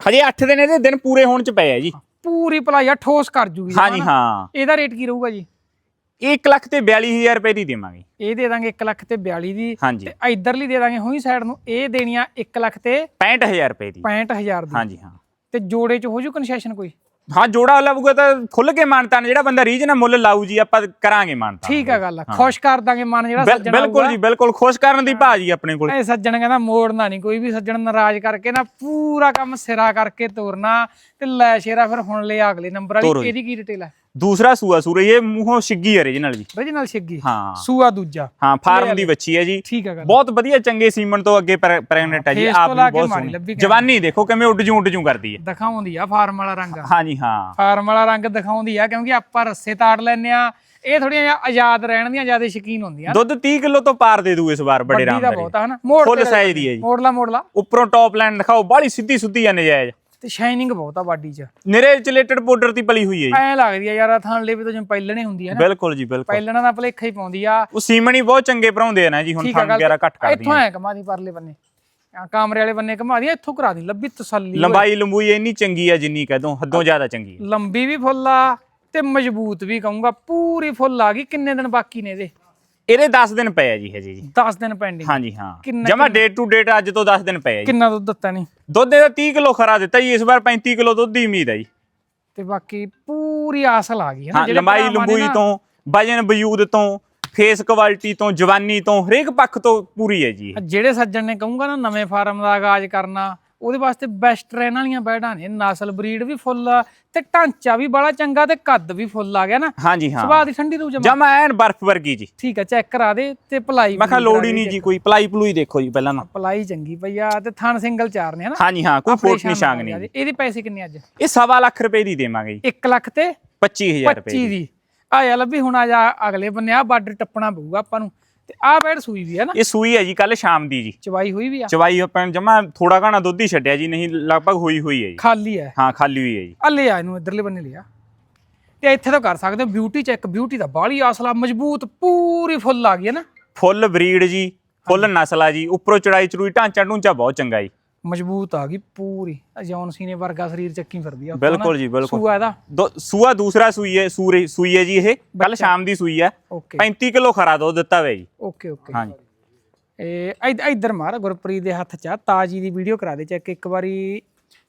ਹਜੇ 8 ਦਿਨ ਇਹਦੇ ਦਿਨ ਪੂਰੇ ਹੋਣ ਚ ਪਏ ਆ ਜੀ। ਪੂਰੀ ਭਲਾਈ ਆ ਠੋਸ ਕਰ ਜੂਗੀ ਹਾਂ ਜੀ ਹਨਾ? ਹਾਂ। ਇਹਦਾ ਰੇਟ ਕੀ ਰਹੂਗਾ ਜੀ? ਇਹ 1 ਲੱਖ ਤੇ 42000 ਰੁਪਏ ਦੀ ਦੇਵਾਂਗੇ। ਇਹ ਦੇ ਦਾਂਗੇ 1 ਲੱਖ ਤੇ 42 ਦੀ ਹਾਂਜੀ। ਤੇ ਇਧਰਲੀ ਦੇ ਦਾਂਗੇ ਹੋਈ ਸਾਈਡ ਨੂੰ। ਇਹ ਦੇਣੀਆਂ 1 ਲੱਖ ਤੇ 65000 ਰੁਪਏ ਦੀ। 65000 ਦੀ। ਹਾਂਜੀ ਹਾਂ। ਤੇ ਜੋੜੇ ਚ ਹੋ ਜੂ ਕਨਸੈਸ਼ਨ ਕੋਈ? ਹਾਂ ਜੋੜਾ ਲਵੂਗਾ ਤਾਂ ਖੁੱਲ ਕੇ ਮਾਨਤਾ ਜਿਹੜਾ ਬੰਦਾ ਰੀਜ ਨਾਲ ਮੁੱਲ ਲਾਊ ਜੀ ਆਪਾਂ ਕਰਾਂਗੇ ਮਾਨਤਾ ਠੀਕ ਆ ਗੱਲ ਖੁਸ਼ ਕਰ ਦਾਂਗੇ ਮਨ ਜਿਹੜਾ ਸੱਜਣ ਬਿਲਕੁਲ ਜੀ ਬਿਲਕੁਲ ਖੁਸ਼ ਕਰਨ ਦੀ ਭਾਜੀ ਆਪਣੇ ਕੋਲ। ਇਹ ਸੱਜਣ ਕਹਿੰਦਾ ਮੋੜਨਾ ਨਹੀਂ ਕੋਈ ਵੀ ਸੱਜਣ ਨਾਰਾਜ਼ ਕਰਕੇ ਨਾ ਪੂਰਾ ਕੰਮ ਸਿਰਾ ਕਰਕੇ ਤੋਰਨਾ ਤੇ ਲੈ ਸ਼ੇਰਾ ਫਿਰ ਹੁਣ ਲਿਆ ਅਗਲੇ ਨੰਬਰ ਵਾਲੀ। ਇਹਦੀ ਕੀ ਡਿਟੇਲ ਹੈ ਦੂਸਰਾ ਸੂਆ ਸੂਰੇ ਇਹ ਮੂੰਹੋਂ ਛਿੱਗੀ ਓਰੀਜਨਲ ਜੀ origignal ਛਿੱਗੀ। ਹਾਂ। ਸੂਆ ਦੂਜਾ। ਹਾਂ ਫਾਰਮ ਦੀ ਬੱਚੀ ਹੈ ਜੀ। ਠੀਕ ਗੱਲ। ਬਹੁਤ ਵਧੀਆ ਚੰਗੇ ਸੀਮਨ ਤੋਂ ਅੱਗੇ ਪ੍ਰੈਗਨੈਂਟ ਹੈ ਜੀ। ਫੇਸ ਤੋਂ ਆਪ ਲਾ ਕੇ ਬਹੁਤ ਮਾਰੀ ਸੋਹਣੀ। ਲੱਭੀ ਜਵਾਨੀ ਦੇਖੋ ਕਿਵੇਂ ਉੱਡ ਜੂ ਉੱਡ ਜੂ ਕਰਦੀ ਹੈ ਦਿਖਾਉਂਦੀ ਆ ਫਾਰਮ ਵਾਲਾ ਰੰਗ। ਹਾਂਜੀ ਹਾਂ। ਫਾਰਮ ਵਾਲਾ ਰੰਗ ਦਿਖਾਉਂਦੀ ਆ ਕਿਉਂਕਿ ਆਪਾਂ ਰੱਸੇ ਤਾੜ ਲੈਨੇ ਆ। ਇਹ ਥੋੜੀਆਂ ਆਜ਼ਾਦ ਰਹਿਣ ਦੀਆਂ ਜ਼ਿਆਦਾ ਸ਼ਕੀਨ ਹੁੰਦੀਆਂ। ਦੁੱਧ 30 ਕਿਲੋ ਤੋਂ ਪਾਰ ਦੇ ਦੂ ਇਸ ਵਾਰ ਬੜੇ ਵੱਡੀ ਰਾਮ ਦਾ ਦਾ ਬਹੁਤ ਆ ਹਨਾ। ਮੋੜ ਫੁੱਲ ਤੇ ਸਾਈਜ਼ ਦੀ ਹੈ ਜੀ। ਮੋੜਲਾ ਮੋੜਲਾ। ਉੱਪਰੋਂ ਟੌਪ ਲਾਈਨ ਦਿਖਾਓ ਬਾਹਲੀ ਸਿੱਧੀ ਸੁੱਧੀ ਆ ਨਜਾਇਜ਼। ਤੇ ਸ਼ਾਈਨਿੰਗ ਬਹੁਤ ਆ ਬਾਡੀ 'ਚ। ਨਿਰੇ ਚਲੇਟਡ ਪਾਊਡਰ ਦੀ ਪਲੀ ਹੋਈ ਹੈ ਜੀ। ਐ ਲੱਗਦੀ ਆ ਯਾਰ ਥਣ ਲਈ ਵੀ ਤਾਂ ਜਿਵੇਂ ਪਹਿਲਣੇ ਹੁੰਦੀ ਆ ਨਾ। ਬਿਲਕੁਲ ਜੀ ਬਿਲਕੁਲ। ਪਹਿਲਣਾ ਦਾ ਭਲੇਖਾ ਹੀ ਪਾਉਂਦੀ ਆ। ਉਹ ਸੀਮਨ ਹੀ ਬਹੁਤ ਚੰਗੇ ਭਰਾਉਂਦੇ ਆ ਨਾ ਜੀ ਹੁਣ ਆ ਗੱਲ ਵਗੈਰਾ ਘੱਟ ਇੱਥੋਂ ਕਰਦੀਆਂ। ਐ ਕਮਾ ਦੀ ਪਰਲੇ ਬੰਨੇ। ਆ ਕਾਮਰੇ ਵਾਲੇ ਬੰਨੇ ਕਮਾ ਦੀ ਇੱਥੋਂ ਕਰਾ ਦੀ ਲੱਭੀ ਤਸੱਲੀ ਲੰਬਾਈ ਲੰਬੂਈ ਇੰਨੀ ਚੰਗੀ ਆ ਜਿੰਨੀ ਕਹਦੋਂ ਹੱਦੋਂ ਜ਼ਿਆਦਾ ਚੰਗੀ ਹੈ ਲੰਬੀ ਵੀ ਫੁੱਲ ਆ ਤੇ ਮਜ਼ਬੂਤ ਵੀ ਕਹੂੰਗਾ ਪੂਰੀ ਫੁੱਲ ਆ ਗਈ ਕਿੰਨੇ ਦਿਨ ਬਾਕੀ ਨੇ ਇਹਦੇ? ਇਹਦੇ 10 ਦਿਨ ਪਏ ਆ ਜੀ ਹਜੇ ਜੀ। 10 ਦਿਨ ਪੈਂਡਿੰਗ ਹਾਂਜੀ ਹਾਂ। ਕਿੰਨਾ- ਜਮਾ ਡੇਟ ਟੂ ਡੇਟ ਅੱਜ ਤੋਂ 10 ਦਿਨ ਪਏ ਆ ਜੀ। ਕਿੰਨਾ ਦੁੱਧ ਦਿੱਤਾ ਨਹੀਂ? ਦੁੱਧ ਇਹਦਾ 30 ਕਿਲੋ ਖਰਾ ਦਿੱਤਾ ਜੀ ਇਸ ਵਾਰ 35 ਕਿਲੋ ਦੁੱਧ ਦੀ ਉਮੀਦ ਹੈ ਜੀ। ਤੇ ਬਾਕੀ ਪੂਰੀ ਆਸਲ ਆ ਗਈ ਹੈ ਨਾ ਹਾਂ ਜਿਹੜੇ ਲੰਬਾਈ ਭਰਾਵਾਂ ਨੇ ਲੰਬੂਈ ਨਾ- ਤੋਂ ਵਜਨ ਬਯੂਦ ਤੋਂ ਫੇਸ ਕੁਆਲਿਟੀ ਤੋਂ ਜਵਾਨੀ ਤੋਂ ਹਰੇਕ ਪੱਖ ਤੋਂ ਪੂਰੀ ਹੈ ਜੀ ਇਹ। ਜਿਹੜੇ ਸੱਜਣ ਨੇ ਕਹੂੰਗਾ ਨਾ ਨਵੇਂ ਫਾਰਮ ਦਾ ਆਗਾਜ਼ ਕਰਨਾ ਉਹਦੇ ਵਾਸਤੇ ਬੈਸਟ ਰਹਿਣ ਵਾਲੀਆਂ ਬੈਡਾਂ ਨੇ। ਨਸਲ ਬਰੀਡ ਵੀ ਫੁੱਲ ਆ ਤੇ ਢਾਂਚਾ ਵੀ ਬੜਾ ਚੰਗਾ ਤੇ ਕੱਦ ਵੀ ਫੁੱਲ ਆ ਗਿਆ ਨਾ। ਹਾਂਜੀ ਹਾਂ। ਸੁਭਾਅ ਦੀ ਠੰਡੀ ਰੂ ਜਮਾ ਜਮਾ ਐਨ ਬਰਫ ਵਰਗੀ ਜੀ। ਠੀਕ ਹੈ ਚੈੱਕ ਕਰਾ ਦੇ ਤੇ ਪਲਾਈ ਮੈਂ ਕਿਹਾ ਲੋੜ ਹੀ ਨਹੀਂ ਜੀ ਕੋਈ ਪਲਾਈ ਪਲੂਈ ਦੇਖੋ ਜੀ ਪਹਿਲਾਂ ਨਾ ਪਲਾਈ ਚੰਗੀ ਪਈ ਆ ਤੇ ਥਣ ਸਿੰਗਲ ਚਾਰ ਨੇ ਹਨਾ। ਹਾਂਜੀ ਹਾਂ ਕੋਈ ਫੋਟ ਨਿਸ਼ਾਨ ਨਹੀਂ ਆ ਇਹਦੇ ਪੈਸੇ ਕਿੰਨੇ ਅੱਜ? ਇਹ ਸਵਾ ਲੱਖ ਰੁਪਏ ਦੀ ਦੇਵਾਂਗੇ ਜੀ। 1 ਲੱਖ ਤੇ 25000 ਰੁਪਏ 25 ਦੀ। ਆ ਯਾ ਲੱਭੀ ਹੁਣ ਆ ਜਾ ਅਗਲੇ ਬੰਨੇ ਆ ਬਾਰਡਰ ਟੱਪਣਾ ਪਊਗਾ ਆਪਾਂ ਨੂੰ। ਤੇ ਆ ਬੈਡ ਸੂਈ ਵੀ ਹੈ ਨਾ। ਇਹ ਸੂਈ ਹੈ ਜੀ ਕੱਲ ਸ਼ਾਮ ਦੀ ਜੀ। ਚਵਾਈ ਹੋਈ ਵੀ ਆ? ਚਵਾਈ ਆਪਾਂ ਜਮਾ ਥੋੜਾ ਘਣਾ ਦੁੱਧ ਹੀ ਛੱਡਿਆ ਜੀ ਨਹੀਂ ਲਗਭਗ ਹੋਈ ਹੋਈ ਹੈ ਜੀ। ਖਾਲੀ ਹੈ। ਹਾਂ ਖਾਲੀ ਹੋਈ ਹੈ ਜੀ। ਆ ਲੈ ਆ ਇਹਨੂੰ ਇਧਰਲੇ ਬੰਨੇ ਲਿਆ। ਤੇ ਇੱਥੇ ਤੋਂ ਕਰ ਸਕਦੇ ਹੋ ਬਿਊਟੀ ਚੈੱਕ ਬਿਊਟੀ ਦਾ ਬਾਹਲੀ ਆਸਲਾ ਮਜ਼ਬੂਤ ਪੂਰੀ ਫੁੱਲ ਆ ਗਈ ਹੈ ਨਾ। ਫੁੱਲ ਬਰੀਡ ਜੀ ਫੁੱਲ ਨਸਲ ਆ ਜੀ ਉੱਪਰੋਂ ਚੜਾਈ ਚੜੂਈ ਢਾਂਚਾ ਢੂੰਚਾ ਬਹੁਤ ਚੰਗਾ ਜੀ। ਮਜ਼ਬੂਤ ਆ ਗਈ ਪੂਰੀ। ਜੌਨ ਸੀਨੇ ਵਰਗਾ ਸਰੀਰ ਚੱਕੀ ਫਿਰਦੀ ਆ। ਬਿਲਕੁਲ ਜੀ ਬਿਲਕੁਲ। ਸੂਆ ਇਹਦਾ। ਦੋ- ਸੂਆ ਦੂਸਰਾ ਸੂਈ ਹੈ ਸੂਰੇ ਸੂਈ ਹੈ ਜੀ ਇਹ। ਕੱਲ ਸ਼ਾਮ ਦੀ ਸੂਈ ਹੈ। ਓਕੇ। 35 ਕਿਲੋ ਖਰਾ ਦੁੱਧ ਦਿੱਤਾ ਹੋਇਆ ਜੀ। Okay okay. ਹਾਂਜੀ। ਇਹ ਇਧ- ਇੱਧਰ ਮਾਰ ਗੁਰਪ੍ਰੀਤ ਦੇ ਹੱਥ 'ਚ ਆ। ਤਾਜੀ ਦੀ ਵੀਡੀਓ ਕਰਾ ਦੇ ਚੈੱਕ। ਇੱਕ ਵਾਰੀ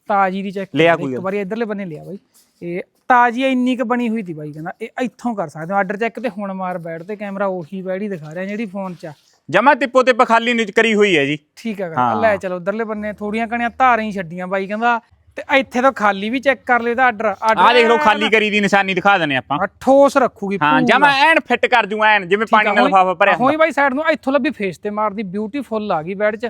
ਤਾਜੀ ਦੀ ਚੈੱਕ ਇੱਕ ਵਾਰੀ ਇੱਧਰਲੇ ਬੰਨੇ ਲਿਆ ਬਾਈ। ਇਹ ਤਾਜੀ ਇੰਨੀ ਕ ਬਣੀ ਹੋਈ ਤੀ ਬਾਈ ਕਹਿੰਦਾ ਇਹ ਇੱਥੋਂ ਕਰ ਸਕਦੇ ਹੋ। ਆਰਡਰ ਚੈੱਕ ਤੇ ਹੁਣ ਮਾਰ ਬੈਠ ਤੇ ਕੈਮਰਾ ਉਹੀ ਬੈੜੀ ਦਿਖਾ ਰਿਹਾ ਜਿਹੜੀ ਫੋਨ 'ਚ ਆ। ਜਮਾ ਟਿੱਪੋ ਤੇ ਪਖਾਲੀ ਨਿਚ ਕਰੀ ਹੋਈ ਹੈ ਜੀ। ਠੀਕ ਹੈ। ਹਾਂ। ਲੈ ਚਲੋ ਉਧਰਲੇ ਬੰਨੇ ਥੋੜੀਆਂ ਕਣੀਆਂ ਧਾਰਾਂ ਹੀ ਛੱਡੀਆਂ ਬਾਈ ਕਹਿੰਦਾ ਤੇ ਇੱਥੇ ਤੋਂ ਖਾਲੀ ਵੀ ਚੈੱਕ ਕਰ ਲਿਓ ਦਾ ਆਰਡਰ ਆਹ ਦੇਖ ਲਓ ਖਾਲੀ ਕਰੀ ਦੀ ਨਿਸ਼ਾਨੀ ਦਿਖਾ ਦਨੇ ਆਪਾਂ। ਠੋਸ ਰੱਖੂਗੀ ਹਾਂ ਪੂਰਾ। ਜਮਾ ਐਨ ਫਿੱਟ ਕਰ ਜੂ ਐਨ ਜਿਵੇਂ ਪਾਣੀ ਨਾਲ ਲਫਾਫਾ ਭਰਿਆ ਹੋਈ ਬਾਈ ਸਾਈਡ ਨੂੰ ਇੱਥੋਂ ਲੱਭੀ ਫੇਸ ਤੇ ਮਾਰਦੀ ਬਿਊਟੀਫੁੱਲ ਆ ਗਈ ਬੈਡ 'ਚ।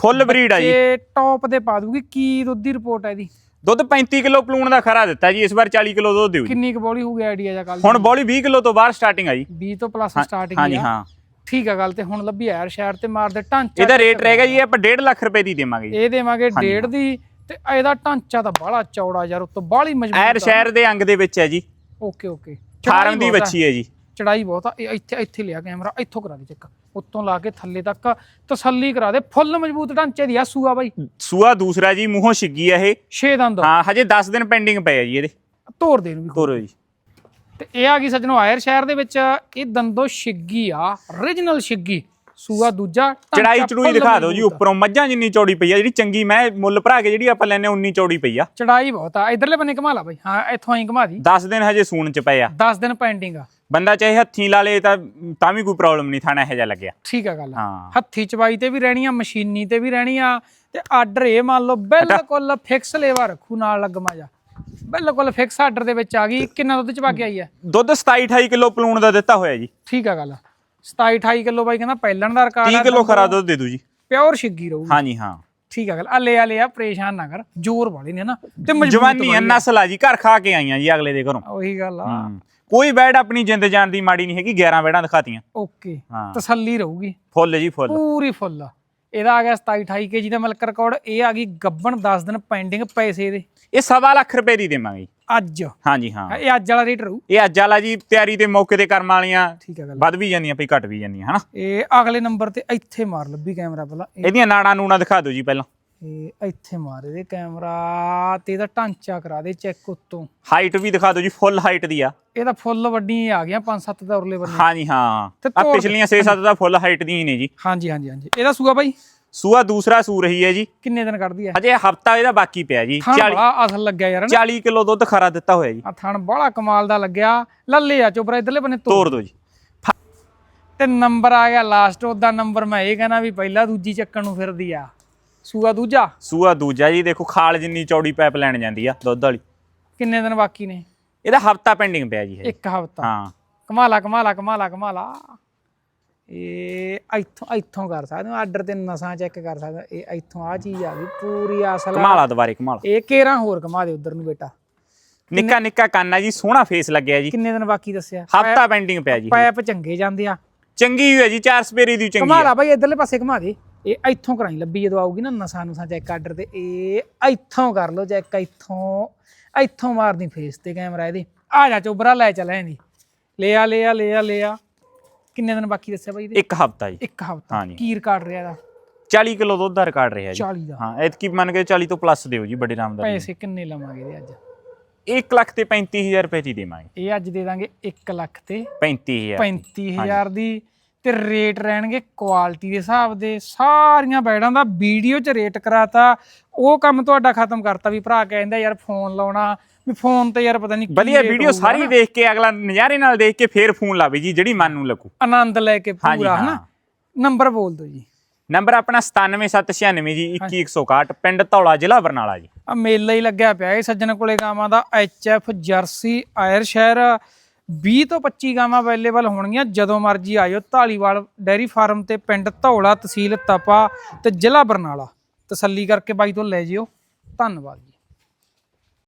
ਫੁੱਲ ਬਰੀਡ ਆ ਜੀ। ਤੇ ਟੌਪ ਦੇ ਪਾ ਦੂਗੀ ਕੀ ਦੁੱਧ ਦੀ ਰਿਪੋਰਟ ਹੈ ਇਹਦੀ? ਦੁੱਧ 35 ਕਿਲੋ ਪਲੂਣ ਦਾ ਖਰਾ ਦਿੱਤਾ ਜੀ ਇਸ ਵਾਰ 40 ਕਿਲੋ ਦੁੱਧ ਦਿਓ ਜੀ। ਕਿੰਨੀ ਕੁ ਬੋਲੀ ਹੋ ਗਿਆ ਆਈਡੀਆ ਜਾਂ ਕੱਲ ਹੁਣ ਬੋਲੀ 20 ਕਿਲੋ ਤੋਂ ਬਾਹਰ ਸਟਾਰਟਿੰਗ ਆ ਜੀ। 20 ਤੋਂ ਪਲੱਸ ਸਟਾਰਟਿੰਗ ਹਾਂਜੀ ਹਾਂ। ਠੀਕ ਆ ਗੱਲ ਤੇ ਹੁਣ ਲੱਭੀ ਯਾਰ ਸ਼ਹਿਰ ਤੇ ਮਾਰਦੇ ਢਾਂਚਾ ਇਹਦਾ ਰੇਟ ਰਹੇਗਾ ਜੀ ਆਪਾਂ 1.5 ਲੱਖ ਰੁਪਏ ਦੀ ਦੇਵਾਂਗੇ ਜੀ। ਇਹ ਦੇਵਾਂਗੇ ਡੇਢ ਦੀ ਤੇ ਇਹਦਾ ਢਾਂਚਾ ਤਾਂ ਬਾਹਲਾ ਚੌੜਾ ਯਾਰ ਉਤੋਂ ਬਾਹਲੀ ਮਜ਼ਬੂਤ ਐਰ ਸ਼ਹਿਰ ਦੇ ਅੰਗ ਦੇ ਵਿੱਚ ਹੈ ਜੀ। Okay okay. ਫਾਰਮ ਦੀ ਵੱਛੀ ਹੈ ਜੀ। ਚੜਾਈ ਬਹੁਤ ਆ। ਇੱਥੇ ਇੱਥੇ ਲਿਆ ਕੈਮਰਾ ਇੱਥੋਂ ਕਰਾ ਦੇ ਚੈੱਕ। ਉੱਤੋਂ ਲਾ ਕੇ ਥੱਲੇ ਤੱਕ ਤਸੱਲੀ ਕਰਾ ਦੇ। ਫੁੱਲ ਮਜ਼ਬੂਤ ਢਾਂਚੇ ਦੀ ਆ ਸੂਆ ਬਾਈ। ਸੂਆ ਦੂਸਰਾ ਜੀ ਮੂੰਹੋਂ ਛਿੱਗੀ ਆ ਇਹ। 6 ਦੰਦ। ਹਾਂ ਹਜੇ 10 ਦਿਨ ਪੈਂਡਿੰਗ ਪਏ ਆ ਜੀ ਇਹਦੇ। ਤੋੜ ਦੇ ਨੂੰ ਵੀ ਤੋਰੋ ਜੀ। ਤੇ ਇਹ ਆ ਗਈ ਸੱਜਣੋ ਆਇਰ ਸ਼ਹਿਰ ਦੇ ਵਿੱਚ ਇਹ ਦੰਦੋ ਛਿੱਗੀ ਆ origignal ਛਿੱਗੀ ਸੂਆ ਦੂਜਾ ਚੜਾਈ ਚੜੂਈ ਦਿਖਾ ਦਿਓ ਜੀ। ਉੱਪਰੋਂ ਮੱਝਾਂ ਜਿੰਨੀ ਚੌੜੀ ਪਈ ਆ ਜਿਹੜੀ ਚੰਗੀ ਮੈਂ ਮੁੱਲ ਭਰਾ ਕੇ ਜਿਹੜੀ ਆਪਾਂ ਲੈਨੇ ਉਨੀ ਚੌੜੀ ਪਈ ਆ। ਚੜਾਈ ਬਹੁਤ ਆ। ਇਧਰਲੇ ਬੰਨੇ ਘਮਾ ਲਾ ਬਾਈ। ਹਾਂ ਇੱਥੋਂ ਆਈ ਘਮਾ ਦੀ। 10 ਦਿਨ ਹਜੇ ਸੂਣ ਚ ਪਏ ਆ। 10 ਦਿਨ ਪੈਂਡਿੰਗ ਆ। ਬੰਦਾ ਚਾਹੇ ਹੱਥੀਂ ਲਾ ਲੇ ਤਾਂ ਤਾਂ ਵੀ ਕੋਈ ਪ੍ਰੋਬਲਮ ਨਹੀਂ ਥਾਣਾ ਇਹੋ ਜਿਹਾ ਲੱਗਿਆ। ਠੀਕ ਆ ਗੱਲ ਹਾਂ। ਹੱਥੀ ਚਵਾਈ ਤੇ ਵੀ ਰਹਿਣੀ ਆ ਮਸ਼ੀਨੀ ਤੇ ਵੀ ਰਹਿਣੀ ਆ ਤੇ ਆਰਡਰ ਇਹ ਮੰਨ ਲਓ ਬਿਲਕੁਲ ਫਿਕਸ ਲੇਵਾ ਰੱਖੂ ਨਾਲ ਲੱਗਮਾ ਜਾ ਬਿਲਕੁਲ ਫਿਕਸ ਆਰਡਰ ਦੇ ਵਿੱਚ ਆ ਗਈ। ਕਿੰਨਾ ਦੁੱਧ ਚਵਾ ਕੇ ਆਈ ਆ ਦੁੱਧ 27 28 ਕਿਲੋ ਪਲੂਣ ਦਾ ਦਿੱਤਾ ਹੋਇਆ ਜੀ। ਠੀਕ ਆ ਗੱਲ। 27 28 ਕਿਲੋ ਬਾਈ ਕਹਿੰਦਾ ਪਹਿਲਣ ਦਾ ਰਿਕਾਰਡ 30 ਕਿਲੋ ਖਰਾ ਦੁੱਧ ਦੇ ਦੂ ਜੀ। ਪਿਓਰ ਛਿੱਗੀ ਰਹੂ। ਹਾਂਜੀ ਹਾਂ। ਠੀਕ ਆ ਗੱਲ। ਆ ਲੈ ਆ ਲੈ ਆ ਪਰੇਸ਼ਾਨ ਨਾ ਕਰ। ਜ਼ੋਰ ਵਾਲੇ ਨੇ ਨਾ ਤੇ ਮਜ਼ਬੂਤ ਜਵਾਨੀ ਆ। ਨਸਲ ਆ ਜੀ ਘਰ ਖਾ ਕੇ ਆਈਆਂ ਜੀ ਅਗਲੇ ਦੇ ਘਰੋਂ। ਉਹੀ ਗੱਲ ਆ। ਹੂੰ। ਕੋਈ ਬੈਡ ਆਪਣੀ ਜਿੰਦ ਜਾਣ ਦੀ ਮਾੜੀ ਨਹੀਂ ਹੈਗੀ 11 ਬੈਡਾਂ ਦਿਖਾਤੀਆਂ। ਓਕੇ। ਹਾਂ। ਤਸੱਲੀ ਰਹੂਗੀ। ਫੁੱਲ ਜੀ ਫੁੱਲ। ਪੂਰੀ ਫੁੱਲ। ਆ। ਇਹਦਾ ਆ ਗਿਆ 27 28 ਕੇਜੀ ਦਾ ਮਿਲਕ ਰਿਕਾਰਡ ਇਹ ਆ ਗਈ ਗੱਬਣ 10 ਦਿਨ ਪੈਂਡਿੰਗ ਪੈਸੇ ਦੇ। ਇਹ ਸਵਾ ਲੱਖ ਰੁਪਏ ਦੀ ਦੇਵਾਂਗੇ। ਅੱਜ। ਹਾਂਜੀ ਹਾਂ। ਇਹ ਅੱਜ ਵਾਲਾ ਰੇਟ ਰਹੂ। ਇਹ ਅੱਜ ਵਾਲਾ ਜੀ ਤਿਆਰੀ ਦੇ ਮੌਕੇ ਤੇ ਕਰਮ ਵਾਲੀਆਂ ਠੀਕ ਗੱਲ। ਵੱਧ ਵੀ ਜਾਂਦੀਆਂ ਪਈ ਘਟ ਵੀ ਜਾਂਦੀਆਂ ਹਨਾ? ਇਹ ਅਗਲੇ ਨੰਬਰ ਤੇ ਇੱਥੇ ਮਾਰ ਲੱਭੀ ਕੈਮਰਾ ਪਹਿਲਾਂ। ਇਹ- ਇਹਦੀਆਂ ਨਾੜਾਂ ਨੂੜਾਂ ਦਿਖਾ ਦਿਓ ਜੀ ਪਹਿਲਾਂ। ਇਹ ਇੱਥੇ ਮਾਰ ਇਹਦੇ ਕੈਮਰਾ ਤੇ ਇਹਦਾ ਢਾਂਚਾ ਕਰਾ ਦੇ ਚੈੱਕ ਉੱਤੋਂ। ਹਾਈਟ ਵੀ ਦਿਖਾ ਦਿਓ ਜੀ ਫੁੱਲ ਹਾਈਟ ਦੀ ਆ। ਇਹਦਾ ਫੁੱਲ ਵੱਡੀਆਂ ਆ ਗਈਆਂ 5-7 ਦਾ ਉਰਲੇ ਬੰਨੇ ਹਾਂਜੀ ਹਾਂ। ਤੇ ਆ ਪਿਛਲੀਆਂ 6-7 ਦਾ ਫੁੱਲ ਹਾਈਟ ਦੀਆਂ ਹੀ ਨੇ ਜੀ। ਹਾਂਜੀ ਹਾਂਜੀ ਹਾਂਜੀ। ਇਹਦਾ ਸੂਆ ਬਾਈ? ਸੂਆ ਦੂਸਰਾ ਸੂ ਰਹੀ ਹੈ ਜੀ। ਕਿੰਨੇ ਦਿਨ ਕੱਢਦੀ ਆ ਅਜੇ ਹਫਤਾ ਇਹਦਾ ਬਾਕੀ ਪਿਆ ਜੀ ਥਣ 40 ਬੜਾ ਅਸਲ ਲੱਗਿਆ ਯਾਰ ਨਾ। 40 ਕਿਲੋ ਦੁੱਧ ਖਰਾ ਦਿੱਤਾ ਹੋਇਆ ਜੀ। ਆ ਥਣ ਬੜਾ ਕਮਾਲ ਦਾ ਲੱਗਿਆ। ਲੱਲੇ ਆ ਚੋਬਰਾ ਇਧਰਲੇ ਬੰਨੇ ਤੋੜ। ਦਿਓ ਜੀ। ਤੇ ਨੰਬਰ ਆ ਗਿਆ ਲਾਸਟ ਉਹਦਾ ਨੰਬਰ ਮੈਂ ਇਹ ਕਹਿੰਦਾ ਵੀ ਪਹਿਲਾ ਦੂਜੀ ਚੱਕਣ ਨੂੰ ਫਿਰਦੀ ਆ। ਸੂਆ ਦੂਜਾ? ਸੂਆ ਦੂਜਾ ਜੀ ਦੇਖੋ ਖਾਲ ਜਿੰਨੀ ਚੌੜੀ ਪਾਈਪ ਲੈਣ ਜਾਂਦੀ ਆ ਦੁੱਧ ਵਾਲੀ। ਕਿੰਨੇ ਦਿਨ ਬਾਕੀ ਨੇ? ਇਹਦਾ ਹਫਤਾ ਪੈਂਡਿੰਗ ਪਿਆ ਜੀ ਹਜੇ। ਇੱਕ ਹਫਤਾ। ਹਾਂ। ਕਮਾਲਾ ਕਮਾਲਾ ਕਮਾਲਾ ਕਮਾਲਾ। ਇਹ ਇੱਥੋਂ ਇੱਥੋਂ ਕਰ ਸਕਦੇ ਹੋ ਆਰਡਰ ਤੇ ਨਸਾਂ ਚੈੱਕ ਕਰ ਸਕਦੇ ਹੋ। ਇਹ ਇੱਥੋਂ ਆ ਚੀਜ਼ ਆ ਗਈ ਪੂਰੀ ਅਸਲ ਕਮਾਲਾ ਦੁਬਾਰੇ ਕਮਾਲਾ। ਇਹ ਕੇਰਾਂ ਹੋਰ ਕਮਾ ਦੇ ਉਧਰ ਨੂੰ ਬੇਟਾ। ਨਿੱਕਾ ਨਿੱਕਾ ਕੰਨ ਆ ਜੀ ਸੋਹਣਾ ਫੇਸ ਲੱਗਿਆ ਜੀ। ਕਿੰਨੇ ਦਿਨ ਬਾਕੀ ਦੱਸਿਆ? ਹਫਤਾ ਪੈਂਡਿੰਗ ਪਿਆ ਜੀ। ਪੈਪ ਚੰਗੇ ਜਾਂਦੇ ਆ। ਚੰਗੀ ਹੋਈ ਹੈ ਜੀ ਚਾਰ ਸਪੇਰੀ ਦੀ ਚੰਗੀ ਆ। ਕਮਾਲਾ ਬਾਈ ਇਧਰਲੇ ਪਾਸੇ ਘੁਮਾ ਦੇ। ਇਹ ਇੱਥੋਂ ਕਰਾਈ ਲੱਭੀ ਜਦੋਂ ਆਊਗੀ ਨਾ ਨਸਾਂ ਨੂਸਾਂ ਚੈੱਕ ਆਰਡਰ ਤੇ ਇਹ ਇੱਥੋਂ ਕਰ ਲਓ ਚੈੱਕ ਇੱਥੋਂ ਇੱਥੋਂ ਮਾਰਦੀ ਫੇਸ ਤੇ ਕੈਮਰਾ ਇਹਦੇ। ਆ ਜਾ ਚੋਬਰਾ ਲੈ ਚੱਲ ਇਹਦੀ ਲੈ ਆ ਲੈ ਆ ਲੈ ਆ ਲੈ ਆ ਕਿੰਨੇ ਦਿਨ ਬਾਕੀ ਦੱਸਿਆ ਬਾਈ ਇਹਦੇ? ਇੱਕ ਹਫਤਾ ਜੀ। ਇੱਕ ਹਫਤਾ। ਹਾਂਜੀ। ਕੀ ਰਿਕਾਰਡ ਰਿਹਾ ਇਹਦਾ? 40 ਕਿਲੋ ਦੁੱਧ ਦਾ ਰਿਕਾਰਡ ਰਿਹਾ ਜੀ। 40 ਦਾ। ਹਾਂ ਐਤਕੀ ਮੰਨ ਕੇ 40 ਤੋਂ ਪਲੱਸ ਦਿਓ ਜੀ ਬੜੇ ਨਾਮ ਦਾ ਪੈਸੇ ਕਿੰਨੇ ਲਵਾਂਗੇ ਇਹਦੇ ਅੱਜ? 1 ਲੱਖ ਤੇ 35000 ਰੁਪਏ ਦੀ ਦੇਵਾਂਗੇ। ਇਹ ਅੱਜ ਦੇ ਦਾਂਗੇ 1 ਲੱਖ ਤੇ 35000 35000 ਦੀ। ਤੇ ਰੇਟ ਰਹਿਣਗੇ ਕੁਆਲਿਟੀ ਦੇ ਹਿਸਾਬ ਦੇ। ਸਾਰੀਆਂ ਬੈਡਾਂ ਦਾ ਵੀਡੀਓ 'ਚ ਰੇਟ ਕਰਾਤਾ। ਉਹ ਕੰਮ ਤੁਹਾਡਾ ਖਤਮ ਕਰਤਾ ਵੀ ਭਰਾ ਕਹਿੰਦਾ ਯਾਰ ਫੋਨ ਲਾਉਣਾ। ਵੀ ਫੋਨ ਤੇ ਯਾਰ ਪਤਾ ਨਹੀਂ ਕੀ ਵਧੀਆ ਵੀਡੀਓ ਸਾਰੀ। ਦੇਖ ਕੇ ਅਗਲਾ ਨਜ਼ਾਰੇ ਨਾਲ ਦੇਖ ਕੇ ਫੇਰ ਫੋਨ ਲਾਵੇ ਜੀ ਜਿਹੜੀ ਮਨ ਨੂੰ ਲੱਗੂ। ਆਨੰਦ ਲੈ ਕੇ ਪੂਰਾ। ਹਨਾ? ਨੰਬਰ ਬੋਲ ਦਿਓ ਜੀ। ਨੰਬਰ ਆਪਣਾ 97796 ਜੀ 21161 ਪਿੰਡ ਧੌਲਾ ਜ਼ਿਲ੍ਹਾ ਬਰਨਾਲਾ ਜੀ। ਆ ਮੇਲਾ ਹੀ ਲੱਗਿਆ ਪਿਆ ਇਹ ਸੱਜਣ ਕੋਲੇ ਗਾਵਾਂ ਦਾ ਐਫ ਜਰਸੀ ਆਇਰ ਸ਼ਹਿਰ 20 ਤੋਂ 25 ਗਾਵਾਂ ਅਵੇਲੇਬਲ ਹੋਣਗੀਆਂ। ਜਦੋਂ ਮਰਜ਼ੀ ਆਇਓ ਢਾਲੀਵਾਲ ਡੈਰੀ ਫਾਰਮ ਤੇ ਪਿੰਡ ਧੌਲਾ ਤਹਿਸੀਲ ਤਪਾ ਤੇ ਜ਼ਿਲ੍ਹਾ ਬਰਨਾਲਾ। ਤਸੱਲੀ ਕਰਕੇ ਬਾਈ ਤੋਂ ਲੈ ਜਿਓ। ਧੰਨਵਾਦ ਜੀ।